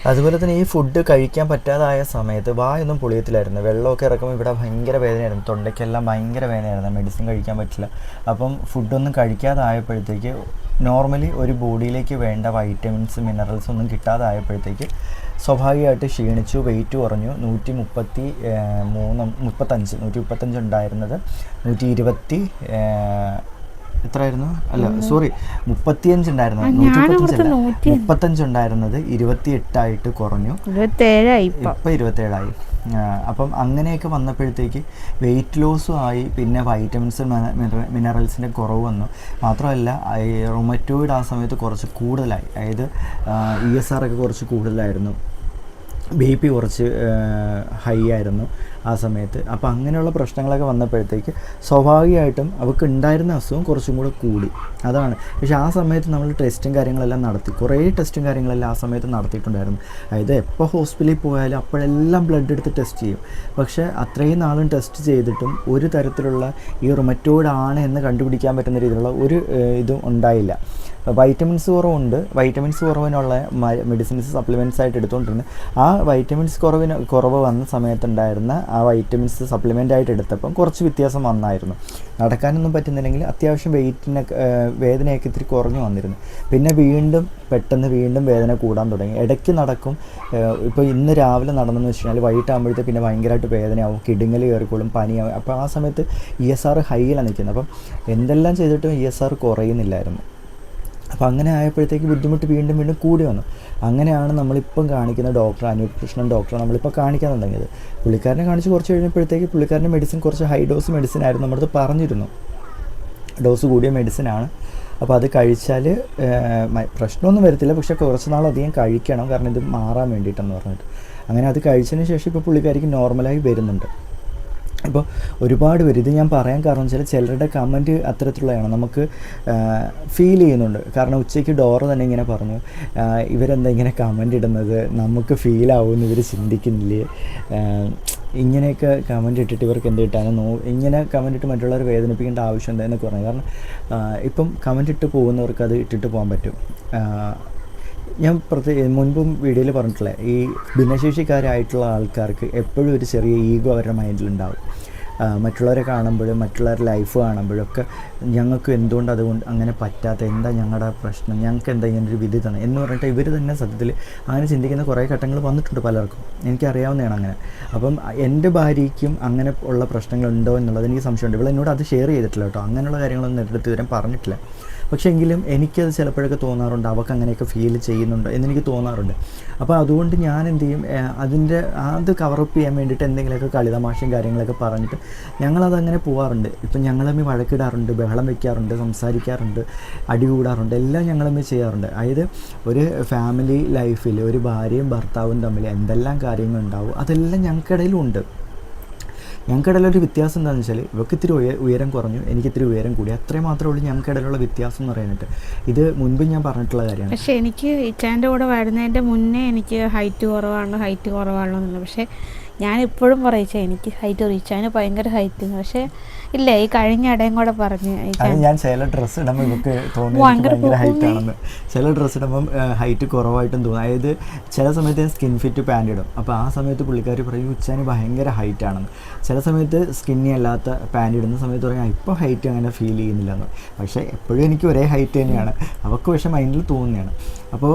Speaker 1: അതുപോലെ തന്നെ ഈ ഫുഡ് കഴിക്കാൻ പറ്റാതായ സമയത്ത് വായൊന്നും പൊളിയത്തില്ലായിരുന്നു. വെള്ളമൊക്കെ ഇറക്കുമ്പോൾ ഇവിടെ ഭയങ്കര വേദനയായിരുന്നു. തൊണ്ടയ്ക്കെല്ലാം ഭയങ്കര വേദനയായിരുന്നു. മെഡിസിൻ കഴിക്കാൻ പറ്റില്ല. അപ്പം ഫുഡൊന്നും കഴിക്കാതായപ്പോഴത്തേക്ക് നോർമലി ഒരു ബോഡിയിലേക്ക് വേണ്ട വൈറ്റമിൻസ് മിനറൽസ് ഒന്നും കിട്ടാതായപ്പോഴത്തേക്ക് സ്വാഭാവികമായിട്ട് ക്ഷീണിച്ചു വെയിറ്റ് കുറഞ്ഞു. നൂറ്റി മുപ്പത്തി മൂന്ന് മുപ്പത്തഞ്ച് നൂറ്റി മുപ്പത്തഞ്ച് ഉണ്ടായിരുന്നത് നൂറ്റി ഇരുപത്തി എത്രയായിരുന്നു? അല്ല സോറി മുപ്പത്തിയഞ്ച് ഉണ്ടായിരുന്നു. മുപ്പത്തഞ്ച് ഉണ്ടായിരുന്നത് ഇരുപത്തി എട്ടായിട്ട് കുറഞ്ഞു
Speaker 2: ഇപ്പൊ.
Speaker 1: ഇരുപത്തി ഏഴായി ഇരുപത്തേഴായി. അപ്പം അങ്ങനെയൊക്കെ വന്നപ്പോഴത്തേക്ക് വെയിറ്റ് ലോസും ആയി പിന്നെ വൈറ്റമിൻസ് മിനറൽസിന്റെ കുറവ് വന്നു. മാത്രമല്ല ഈ റൊമറ്റോയിഡ് ആ സമയത്ത് കുറച്ച് കൂടുതലായി. അതായത് ഇ എസ് ആർ ഒക്കെ കുറച്ച് കൂടുതലായിരുന്നു. ബി പി കുറച്ച് ഹൈ ആയിരുന്നു ആ സമയത്ത്. അപ്പോൾ അങ്ങനെയുള്ള പ്രശ്നങ്ങളൊക്കെ വന്നപ്പോഴത്തേക്ക് സ്വാഭാവികമായിട്ടും അവൾക്ക് ഉണ്ടായിരുന്ന അസുഖം കുറച്ചും കൂടെ കൂടി. അതാണ്. പക്ഷേ ആ സമയത്ത് നമ്മൾ ടെസ്റ്റും കാര്യങ്ങളെല്ലാം നടത്തി കുറേ ടെസ്റ്റും കാര്യങ്ങളെല്ലാം ആ സമയത്ത് നടത്തിയിട്ടുണ്ടായിരുന്നു. അതായത് എപ്പോൾ ഹോസ്പിറ്റലിൽ പോയാലും അപ്പോഴെല്ലാം ബ്ലഡ് എടുത്ത് ടെസ്റ്റ് ചെയ്യും. പക്ഷേ അത്രയും നാളും ടെസ്റ്റ് ചെയ്തിട്ടും ഒരു തരത്തിലുള്ള ഈ റൊമറ്റോയിഡ് ആണ് എന്ന് കണ്ടുപിടിക്കാൻ പറ്റുന്ന രീതിയിലുള്ള ഒരു ഇതും ഉണ്ടായില്ല. വൈറ്റമിൻസ് കുറവുണ്ട്. വൈറ്റമിൻസ് കുറവിനുള്ള മെഡിസിൻസ് സപ്ലിമെന്റ്സ് ആയിട്ട് എടുത്തുകൊണ്ടിരുന്നത് ആ വൈറ്റമിൻസ് കുറവിന് കുറവ് വന്ന സമയത്തുണ്ടായിരുന്ന ആ വൈറ്റമിൻസ് സപ്ലിമെന്റ് ആയിട്ട് എടുത്തപ്പം കുറച്ച് വ്യത്യാസം വന്നായിരുന്നു. നടക്കാനൊന്നും പറ്റുന്നില്ലെങ്കിൽ അത്യാവശ്യം വെയിറ്റിനൊക്കെ വേദനയൊക്കെ ഇത്തിരി കുറഞ്ഞു വന്നിരുന്നു. പിന്നെ വീണ്ടും പെട്ടെന്ന് വീണ്ടും വേദന കൂടാൻ തുടങ്ങി. ഇടയ്ക്ക് നടക്കും ഇപ്പോൾ ഇന്ന് രാവിലെ നടന്നെന്ന് വെച്ച് കഴിഞ്ഞാൽ വൈകിട്ടാകുമ്പോഴത്തെ പിന്നെ ഭയങ്കരമായിട്ട് വേദനയാവും. കിടുങ്ങൽ കയറിക്കോളും പനിയാവും. അപ്പോൾ ആ സമയത്ത് ഇ എസ് ആർ ഹൈയിലാണ് നിൽക്കുന്നത്. അപ്പം എന്തെല്ലാം ചെയ്തിട്ടും ഇ എസ് ആർ കുറയുന്നില്ലായിരുന്നു. അപ്പോൾ അങ്ങനെ ആയപ്പോഴത്തേക്ക് ബുദ്ധിമുട്ട് വീണ്ടും വീണ്ടും കൂടി വന്നു. അങ്ങനെയാണ് നമ്മളിപ്പം കാണിക്കുന്ന ഡോക്ടർ അനൂപ് കൃഷ്ണൻ ഡോക്ടറെ നമ്മളിപ്പോൾ കാണിക്കാൻ തുടങ്ങിയത് പുള്ളിക്കാരനെ കാണിച്ച് കുറച്ച് കഴിഞ്ഞപ്പോഴത്തേക്ക് പുള്ളിക്കാരന്റെ മെഡിസിൻ കുറച്ച് ഹൈ ഡോസ് മെഡിസിൻ ആയിരുന്നു നമ്മുടെ പറഞ്ഞിരുന്നു. ഡോസ് കൂടിയ മെഡിസിനാണ് അപ്പോൾ അത് കഴിച്ചാൽ പ്രശ്നമൊന്നും വരത്തില്ല. പക്ഷേ കുറച്ച് നാളധികം കഴിക്കണം. കാരണം ഇത് മാറാൻ വേണ്ടിയിട്ടെന്ന് പറഞ്ഞിട്ട് അങ്ങനെ അത് കഴിച്ചതിന് ശേഷം ഇപ്പോൾ പുള്ളിക്കാരിക്ക് നോർമലായി വരുന്നുണ്ട്. ഇപ്പോൾ ഒരുപാട് പേര് ഇത് ഞാൻ പറയാൻ കാരണം വെച്ചാൽ ചിലരുടെ കമന്റ് അത്തരത്തിലുള്ളതാണ്. നമുക്ക് ഫീൽ ചെയ്യുന്നുണ്ട്. കാരണം ഉച്ചയ്ക്ക് ഡോറ് തന്നെ ഇങ്ങനെ പറഞ്ഞു. ഇവരെന്താ ഇങ്ങനെ കമന്റ് ഇടുന്നത്? നമുക്ക് ഫീലാവുമെന്ന് ഇവർ ചിന്തിക്കുന്നില്ലേ? ഇങ്ങനെയൊക്കെ കമന്റ് ഇട്ടിട്ട് ഇവർക്ക് എന്ത് കിട്ടാനോ? നോ ഇങ്ങനെ കമന്റ് ഇട്ട് മറ്റുള്ളവരെ വേദനിപ്പിക്കേണ്ട ആവശ്യം എന്താ പറഞ്ഞു. കാരണം ഇപ്പം കമന്റ് ഇട്ട് പോകുന്നവർക്ക് അത് ഇട്ടിട്ട് പോകാൻ പറ്റും. ഞാൻ പ്രത്യേക മുൻപും വീഡിയോയിൽ പറഞ്ഞിട്ടില്ലേ ഈ ഭിന്നശേഷിക്കാരായിട്ടുള്ള ആൾക്കാർക്ക് എപ്പോഴും ഒരു ചെറിയ ഈഗോ അവരുടെ മൈൻഡിലുണ്ടാവും മറ്റുള്ളവരെ കാണുമ്പോഴും മറ്റുള്ളവരുടെ ലൈഫ് കാണുമ്പോഴൊക്കെ ഞങ്ങൾക്ക് എന്തുകൊണ്ട് അതുകൊണ്ട് അങ്ങനെ പറ്റാത്ത എന്താ ഞങ്ങളുടെ പ്രശ്നം ഞങ്ങൾക്ക് എന്താ ഇങ്ങനെ ഒരു വിധി തന്നെ എന്ന് പറഞ്ഞിട്ട് ഇവർ തന്നെ സത്യത്തിൽ അങ്ങനെ ചിന്തിക്കുന്ന കുറേ ഘട്ടങ്ങൾ വന്നിട്ടുണ്ട് പലർക്കും. എനിക്കറിയാവുന്നതാണ് അങ്ങനെ. അപ്പം എന്റെ ഭാര്യയ്ക്കും അങ്ങനെ ഉള്ള പ്രശ്നങ്ങളുണ്ടോ എന്നുള്ളത് എനിക്ക് സംശയമുണ്ട്. ഇവൾ എന്നോട് അത് ഷെയർ ചെയ്തിട്ടില്ല കേട്ടോ. അങ്ങനെയുള്ള കാര്യങ്ങളൊന്നും അടുത്ത് ഇതുവരെ പറഞ്ഞിട്ടില്ല. പക്ഷേ എങ്കിലും എനിക്കത് ചിലപ്പോഴൊക്കെ തോന്നാറുണ്ട്. അവൾക്ക് അങ്ങനെയൊക്കെ ഫീൽ ചെയ്യുന്നുണ്ട് എന്നെനിക്ക് തോന്നാറുണ്ട്. അപ്പോൾ അതുകൊണ്ട് ഞാൻ എന്ത് ചെയ്യും അതിന്റെ അത് കവറപ്പ് ചെയ്യാൻ വേണ്ടിയിട്ട് എന്തെങ്കിലുമൊക്കെ കളിതമാശയും കാര്യങ്ങളൊക്കെ പറഞ്ഞിട്ട് ഞങ്ങളത് അങ്ങനെ പോവാറുണ്ട്. ഇപ്പം ഞങ്ങൾ തമ്മിൽ വഴക്കിടാറുണ്ട് ബഹളം വയ്ക്കാറുണ്ട് സംസാരിക്കാറുണ്ട് അടി കൂടാറുണ്ട് എല്ലാം ഞങ്ങൾ തമ്മിൽ ചെയ്യാറുണ്ട്. അതായത് ഒരു ഫാമിലി ലൈഫിൽ ഒരു ഭാര്യയും ഭർത്താവും തമ്മിൽ എന്തെല്ലാം കാര്യങ്ങളുണ്ടാവും അതെല്ലാം ഞങ്ങൾക്കിടയിലും ഉണ്ട് ഞങ്ങൾക്കിടയിലൊരു വ്യത്യാസം എന്താണെന്ന് വെച്ചാൽ ഇവർക്ക് ഇത്തിരി ഉയ ഉയരം കുറഞ്ഞു എനിക്ക് ഇത്തിരി ഉയരം കൂടി. അത്രയും മാത്രമേ ഉള്ളൂ ഞങ്ങൾക്കിടയിലുള്ള വ്യത്യാസം എന്ന് പറയാനായിട്ട് ഇത് മുൻപ് ഞാൻ പറഞ്ഞിട്ടുള്ള കാര്യമാണ്.
Speaker 2: പക്ഷേ എനിക്ക് ഇച്ചാന്റെ കൂടെ വരുന്നതിന്റെ മുന്നേ എനിക്ക് ഹൈറ്റ് കുറവാണോ ഹൈറ്റ് കുറവാണോ എന്നുള്ളത്. പക്ഷേ ഞാൻ ഇപ്പോഴും പറയിച്ച എനിക്ക് ഹൈറ്റ് ഇച്ചാന് ഭയങ്കര ഹൈറ്റ് പക്ഷേ ഇല്ല ഈ കഴിഞ്ഞ ഇടയും കൂടെ പറഞ്ഞു
Speaker 1: ഞാൻ ചില ഡ്രസ്സ് ഇടുമ്പോൾ ഇവർക്ക് [laughs] തോന്നി എനിക്ക്
Speaker 2: ഭയങ്കര
Speaker 1: ഭയങ്കര ഹൈറ്റ് ആണെന്ന്. ചില ഡ്രസ്സ് ഇടുമ്പോൾ ഹൈറ്റ് കുറവായിട്ടും തോന്നും. അതായത് ചില സമയത്ത് ഞാൻ സ്കിൻ ഫിറ്റ് പാന്റ് ഇടും. അപ്പോൾ ആ സമയത്ത് പുള്ളിക്കാർ പറയും ഉച്ചാന് ഭയങ്കര ഹൈറ്റ് ആണെന്ന്. ചില സമയത്ത് സ്കിന്നി അല്ലാത്ത പാന്റ് ഇടുന്ന സമയത്ത് പറയാം ഇപ്പോൾ ഹൈറ്റ് അങ്ങനെ ഫീൽ ചെയ്യുന്നില്ലെന്ന്. പക്ഷേ എപ്പോഴും എനിക്ക് ഒരേ ഹൈറ്റ് തന്നെയാണ്. അവർക്ക് പക്ഷേ മൈൻഡിൽ തോന്നുകയാണ് അപ്പോൾ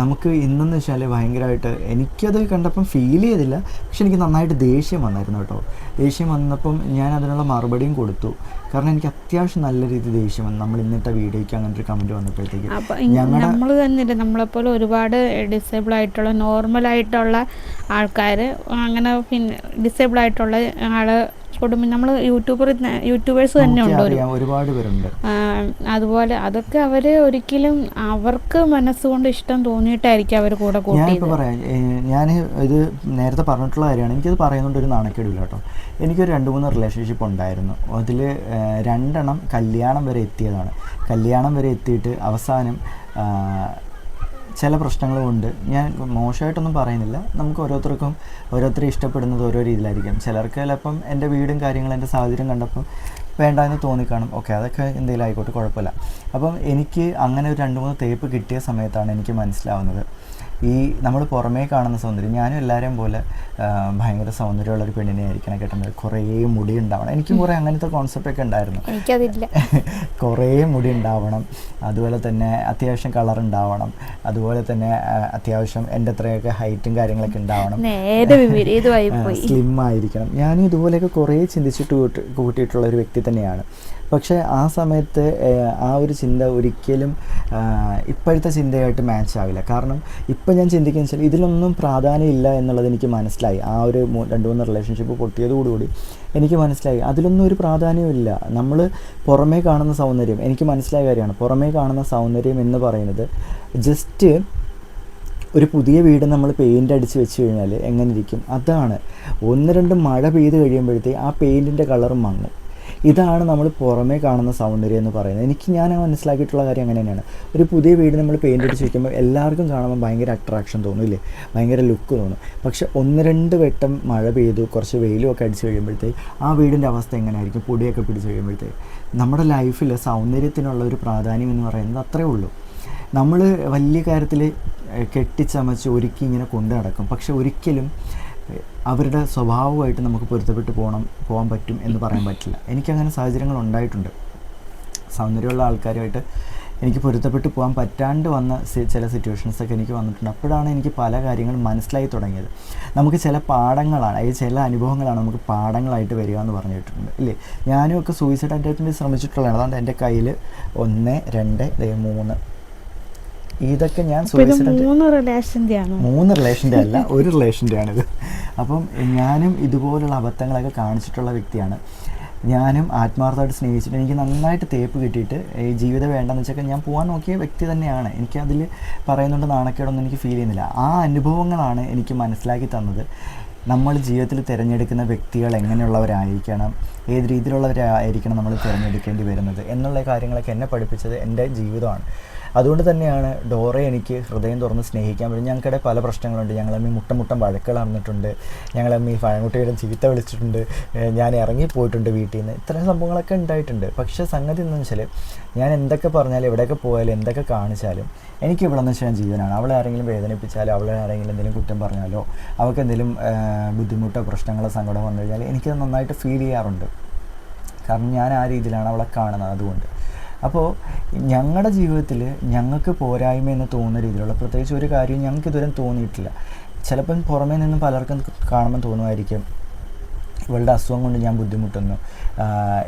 Speaker 1: നമുക്ക് ഇന്നെന്ന് വെച്ചാൽ ഭയങ്കരമായിട്ട് എനിക്കത് കണ്ടപ്പം ഫീൽ ചെയ്തില്ല. പക്ഷെ എനിക്ക് നന്നായിട്ട് ദേഷ്യം വന്നായിരുന്നു കേട്ടോ. ദേഷ്യം വന്നപ്പം ഞാൻ അതിനുള്ള മറുപടിയും കൊടുത്തു. കാരണം എനിക്ക് അത്യാവശ്യം നല്ല രീതിയിൽ ദേഷ്യം വന്നു. നമ്മൾ ഇന്നത്തെ വീഡിയോയ്ക്ക് അങ്ങനെ ഒരു കമന്റ് വന്നപ്പോഴത്തേക്ക്
Speaker 2: നമ്മൾ തന്നെ നമ്മളെപ്പോലെ ഒരുപാട് ഡിസേബിൾ ആയിട്ടുള്ള നോർമൽ ആയിട്ടുള്ള ആൾക്കാർ അങ്ങനെ പിന്നെ ഡിസേബിൾ ആയിട്ടുള്ള ആൾ കുടുംബം നമ്മൾ യൂട്യൂബർ യൂട്യൂബേഴ്സ് തന്നെ ഉണ്ട് ഒരു
Speaker 1: ഒരുപാട് പേരുണ്ട്.
Speaker 2: അതുപോലെ അതൊക്കെ അവർ ഒരിക്കലും അവർക്ക് മനസ്സുകൊണ്ട് ഇഷ്ടം തോന്നിയിട്ടായിരിക്കും അവർ കൂടെ കൂട്ടിയത്.
Speaker 1: പറയാം ഞാൻ ഇത് നേരത്തെ പറഞ്ഞിട്ടുള്ള കാര്യമാണ്. എനിക്കത് പറയുന്നുണ്ട് ഒരു നാണക്കേടില്ല കേട്ടോ. എനിക്കൊരു രണ്ട് മൂന്ന് റിലേഷൻഷിപ്പ് ഉണ്ടായിരുന്നു. അതിൽ രണ്ടെണ്ണം കല്യാണം വരെ എത്തിയതാണ്. കല്യാണം വരെ എത്തിയിട്ട് അവസാനം ചില പ്രശ്നങ്ങളുമുണ്ട്. ഞാൻ മോശമായിട്ടൊന്നും പറയുന്നില്ല. നമുക്ക് ഓരോരുത്തർക്കും ഓരോരുത്തരെ ഇഷ്ടപ്പെടുന്നത് ഓരോ രീതിയിലായിരിക്കും. ചിലർക്ക് ചിലപ്പം എന്റെ വീടും കാര്യങ്ങളും എന്റെ സാഹചര്യം കണ്ടപ്പം വേണ്ട എന്ന് തോന്നിക്കാണും. ഓക്കെ അതൊക്കെ എന്തെങ്കിലും ആയിക്കോട്ടെ കുഴപ്പമില്ല. അപ്പം എനിക്ക് അങ്ങനെ ഒരു രണ്ട് മൂന്ന് തേപ്പ് കിട്ടിയ സമയത്താണ് എനിക്ക് മനസ്സിലാവുന്നത്. ഈ നമ്മൾ പുറമേ കാണുന്ന സൗന്ദര്യം ഞാനും എല്ലാവരെയും പോലെ ഭയങ്കര സൗന്ദര്യമുള്ള ഒരു പെണ്ണിനെ ആയിരിക്കണം കേട്ടത്. കുറേ മുടി ഉണ്ടാവണം. എനിക്കും കുറേ അങ്ങനത്തെ കോൺസെപ്റ്റ് ഒക്കെ ഉണ്ടായിരുന്നു.
Speaker 2: എനിക്കതില്ല. [laughs]
Speaker 1: കുറേ മുടി ഉണ്ടാവണം. അതുപോലെ തന്നെ അത്യാവശ്യം കളർ ഉണ്ടാവണം. അതുപോലെ തന്നെ അത്യാവശ്യം എന്റെ അത്രയൊക്കെ ഹൈറ്റും കാര്യങ്ങളൊക്കെ ഉണ്ടാവണം. സ്ലിം ആയിരിക്കണം. ഞാനും ഇതുപോലെയൊക്കെ കുറേ ചിന്തിച്ചിട്ട് കൂട്ടി- കൂട്ടിയിട്ടുള്ള ഒരു വ്യക്തി തന്നെയാണ്. പക്ഷേ ആ സമയത്ത് ആ ഒരു ചിന്ത ഒരിക്കലും ഇപ്പോഴത്തെ ചിന്തയായിട്ട് മാച്ച് ആവില്ല. കാരണം ഇപ്പം ഞാൻ ചിന്തിക്കുന്ന വെച്ചാൽ ഇതിലൊന്നും പ്രാധാന്യം ഇല്ല എന്നുള്ളത് എനിക്ക് മനസ്സിലായി. ആ ഒരു രണ്ട് മൂന്ന് റിലേഷൻഷിപ്പ് പൊട്ടിയതോടുകൂടി എനിക്ക് മനസ്സിലായി. അതിലൊന്നും ഒരു പ്രാധാന്യമില്ല നമ്മൾ പുറമേ കാണുന്ന സൗന്ദര്യം എനിക്ക് മനസ്സിലായ കാര്യമാണ്. പുറമേ കാണുന്ന സൗന്ദര്യം എന്ന് പറയുന്നത് ജസ്റ്റ് ഒരു പുതിയ വീട് നമ്മൾ പെയിന്റ് അടിച്ച് വെച്ച് കഴിഞ്ഞാൽ എങ്ങനെ ഇരിക്കും? അതാണ്. ഒന്ന് രണ്ട് മഴ പെയ്ത് കഴിയുമ്പോഴത്തേക്ക് ആ പെയിന്റിന്റെ കളർ മങ്ങും. ഇതാണ് നമ്മൾ പുറമേ കാണുന്ന സൗന്ദര്യം എന്ന് പറയുന്നത്. എനിക്ക് ഞാൻ മനസ്സിലാക്കിയിട്ടുള്ള കാര്യം അങ്ങനെ തന്നെയാണ്. ഒരു പുതിയ വീട് നമ്മൾ പെയിന്റ് അടിച്ച് വയ്ക്കുമ്പോൾ എല്ലാവർക്കും കാണുമ്പോൾ ഭയങ്കര അട്രാക്ഷൻ തോന്നില്ലേ ഭയങ്കര ലുക്ക് തോന്നും. പക്ഷേ ഒന്ന് രണ്ട് വട്ടം മഴ പെയ്തു കുറച്ച് വെയിലും ഒക്കെ അടിച്ച് കഴിയുമ്പോഴത്തേക്ക് ആ വീടിന്റെ അവസ്ഥ എങ്ങനെയായിരിക്കും? പൊടിയൊക്കെ പിടിച്ച് കഴിയുമ്പോഴത്തേക്ക്. നമ്മുടെ ലൈഫിൽ സൗന്ദര്യത്തിനുള്ള ഒരു പ്രാധാന്യം എന്ന് പറയുന്നത് അത്രേ ഉള്ളൂ. നമ്മൾ വലിയ കാര്യത്തിൽ കെട്ടിച്ചമച്ച് ഒരുക്കി ഇങ്ങനെ കൊണ്ടു നടക്കും. പക്ഷെ ഒരിക്കലും അവരുടെ സ്വഭാവമായിട്ട് നമുക്ക് പൊരുത്തപ്പെട്ട് പോകണം പോകാൻ പറ്റും എന്ന് പറയാൻ പറ്റില്ല. എനിക്കങ്ങനെ സാഹചര്യങ്ങൾ ഉണ്ടായിട്ടുണ്ട്. സൗന്ദര്യമുള്ള ആൾക്കാരുമായിട്ട് എനിക്ക് പൊരുത്തപ്പെട്ട് പോകാൻ പറ്റാണ്ട് വന്ന ചില സിറ്റുവേഷൻസൊക്കെ എനിക്ക് വന്നിട്ടുണ്ട്. അപ്പോഴാണ് എനിക്ക് പല കാര്യങ്ങളും മനസ്സിലായി തുടങ്ങിയത്. നമുക്ക് ചില പാഠങ്ങളാണ് അതായത് ചില അനുഭവങ്ങളാണ് നമുക്ക് പാഠങ്ങളായിട്ട് വരിക എന്ന് പറഞ്ഞിട്ടുണ്ട് ഇല്ലേ? ഞാനും ഒക്കെ സൂയിസൈഡ് അറ്റംപ്റ്റിന് ശ്രമിച്ചിട്ടുള്ളതാണ്. അതുകൊണ്ട് എന്റെ കയ്യിൽ ഒന്ന് രണ്ട് മൂന്ന്. ഇതൊക്കെ ഞാൻ
Speaker 2: മൂന്ന് റിലേഷന്റെ
Speaker 1: മൂന്ന് റിലേഷന്റെ അല്ല [laughs] ഒരു റിലേഷന്റെ ആണിത്. അപ്പം ഞാനും ഇതുപോലുള്ള അബദ്ധങ്ങളൊക്കെ കാണിച്ചിട്ടുള്ള വ്യക്തിയാണ്. ഞാനും ആത്മാർത്ഥമായിട്ട് സ്നേഹിച്ചിട്ട് എനിക്ക് നന്നായിട്ട് തേപ്പ് കിട്ടിയിട്ട് ഈ ജീവിതം വേണ്ടെന്ന് വെച്ചൊക്കെ ഞാൻ പോകാൻ നോക്കിയ വ്യക്തി തന്നെയാണ്. എനിക്ക് അതിൽ പറയുന്നുണ്ട് നാണക്കേടൊന്നും എനിക്ക് ഫീൽ ചെയ്യുന്നില്ല. ആ അനുഭവങ്ങളാണ് എനിക്ക് മനസ്സിലാക്കി തന്നത്. നമ്മൾ ജീവിതത്തിൽ തിരഞ്ഞെടുക്കുന്ന വ്യക്തികൾ എങ്ങനെയുള്ളവരായിരിക്കണം ഏത് രീതിയിലുള്ളവരായിരിക്കണം നമ്മൾ തിരഞ്ഞെടുക്കേണ്ടി വരുന്നത് എന്നുള്ള കാര്യങ്ങളൊക്കെ എന്നെ പഠിപ്പിച്ചത് എന്റെ ജീവിതമാണ്. അതുകൊണ്ട് തന്നെയാണ് ഡോറെ എനിക്ക് ഹൃദയം തുറന്ന് സ്നേഹിക്കാൻ പറ്റും ഞങ്ങൾക്കിടെ പല പ്രശ്നങ്ങളുണ്ട്. ഞങ്ങളമ്മി മുട്ടം മുട്ടം വഴക്കുകൾ നടന്നിട്ടുണ്ട്. ഞങ്ങളമ്മി പഴംകുട്ടിയുടെ ചീത്ത വിളിച്ചിട്ടുണ്ട്. ഞാൻ ഇറങ്ങിപ്പോയിട്ടുണ്ട് വീട്ടിൽ നിന്ന് ഇത്തരം സംഭവങ്ങളൊക്കെ ഉണ്ടായിട്ടുണ്ട്. പക്ഷേ സംഗതി എന്താണെന്ന് വെച്ചാൽ ഞാൻ എന്തൊക്കെ പറഞ്ഞാലും എവിടെയൊക്കെ പോയാലും എന്തൊക്കെ കാണിച്ചാലും എനിക്ക് ഇവിടെ നിന്ന് വെച്ചാൽ ജീവനാണ്. അവളെ ആരെങ്കിലും വേദനിപ്പിച്ചാലോ അവളെ ആരെങ്കിലും എന്തെങ്കിലും കുറ്റം പറഞ്ഞാലോ അവൾക്ക് എന്തെങ്കിലും ബുദ്ധിമുട്ടോ പ്രശ്നങ്ങളോ സങ്കടം വന്നു കഴിഞ്ഞാൽ എനിക്കത് നന്നായിട്ട് ഫീൽ ചെയ്യാറുണ്ട്. കാരണം ഞാൻ ആ രീതിയിലാണ് അവളെ കാണുന്നത് അതുകൊണ്ട്. അപ്പോൾ ഞങ്ങളുടെ ജീവിതത്തിൽ ഞങ്ങൾക്ക് പോരായ്മ എന്ന് തോന്നുന്ന രീതിയിലുള്ള പ്രത്യേകിച്ച് ഒരു കാര്യവും ഞങ്ങൾക്ക് ഇതുവരെ തോന്നിയിട്ടില്ല. ചിലപ്പം പുറമേ നിന്നും പലർക്കും കാണുമ്പോൾ തോന്നുമായിരിക്കും ഇവളുടെ അസുഖം കൊണ്ട് ഞാൻ ബുദ്ധിമുട്ടുന്നു.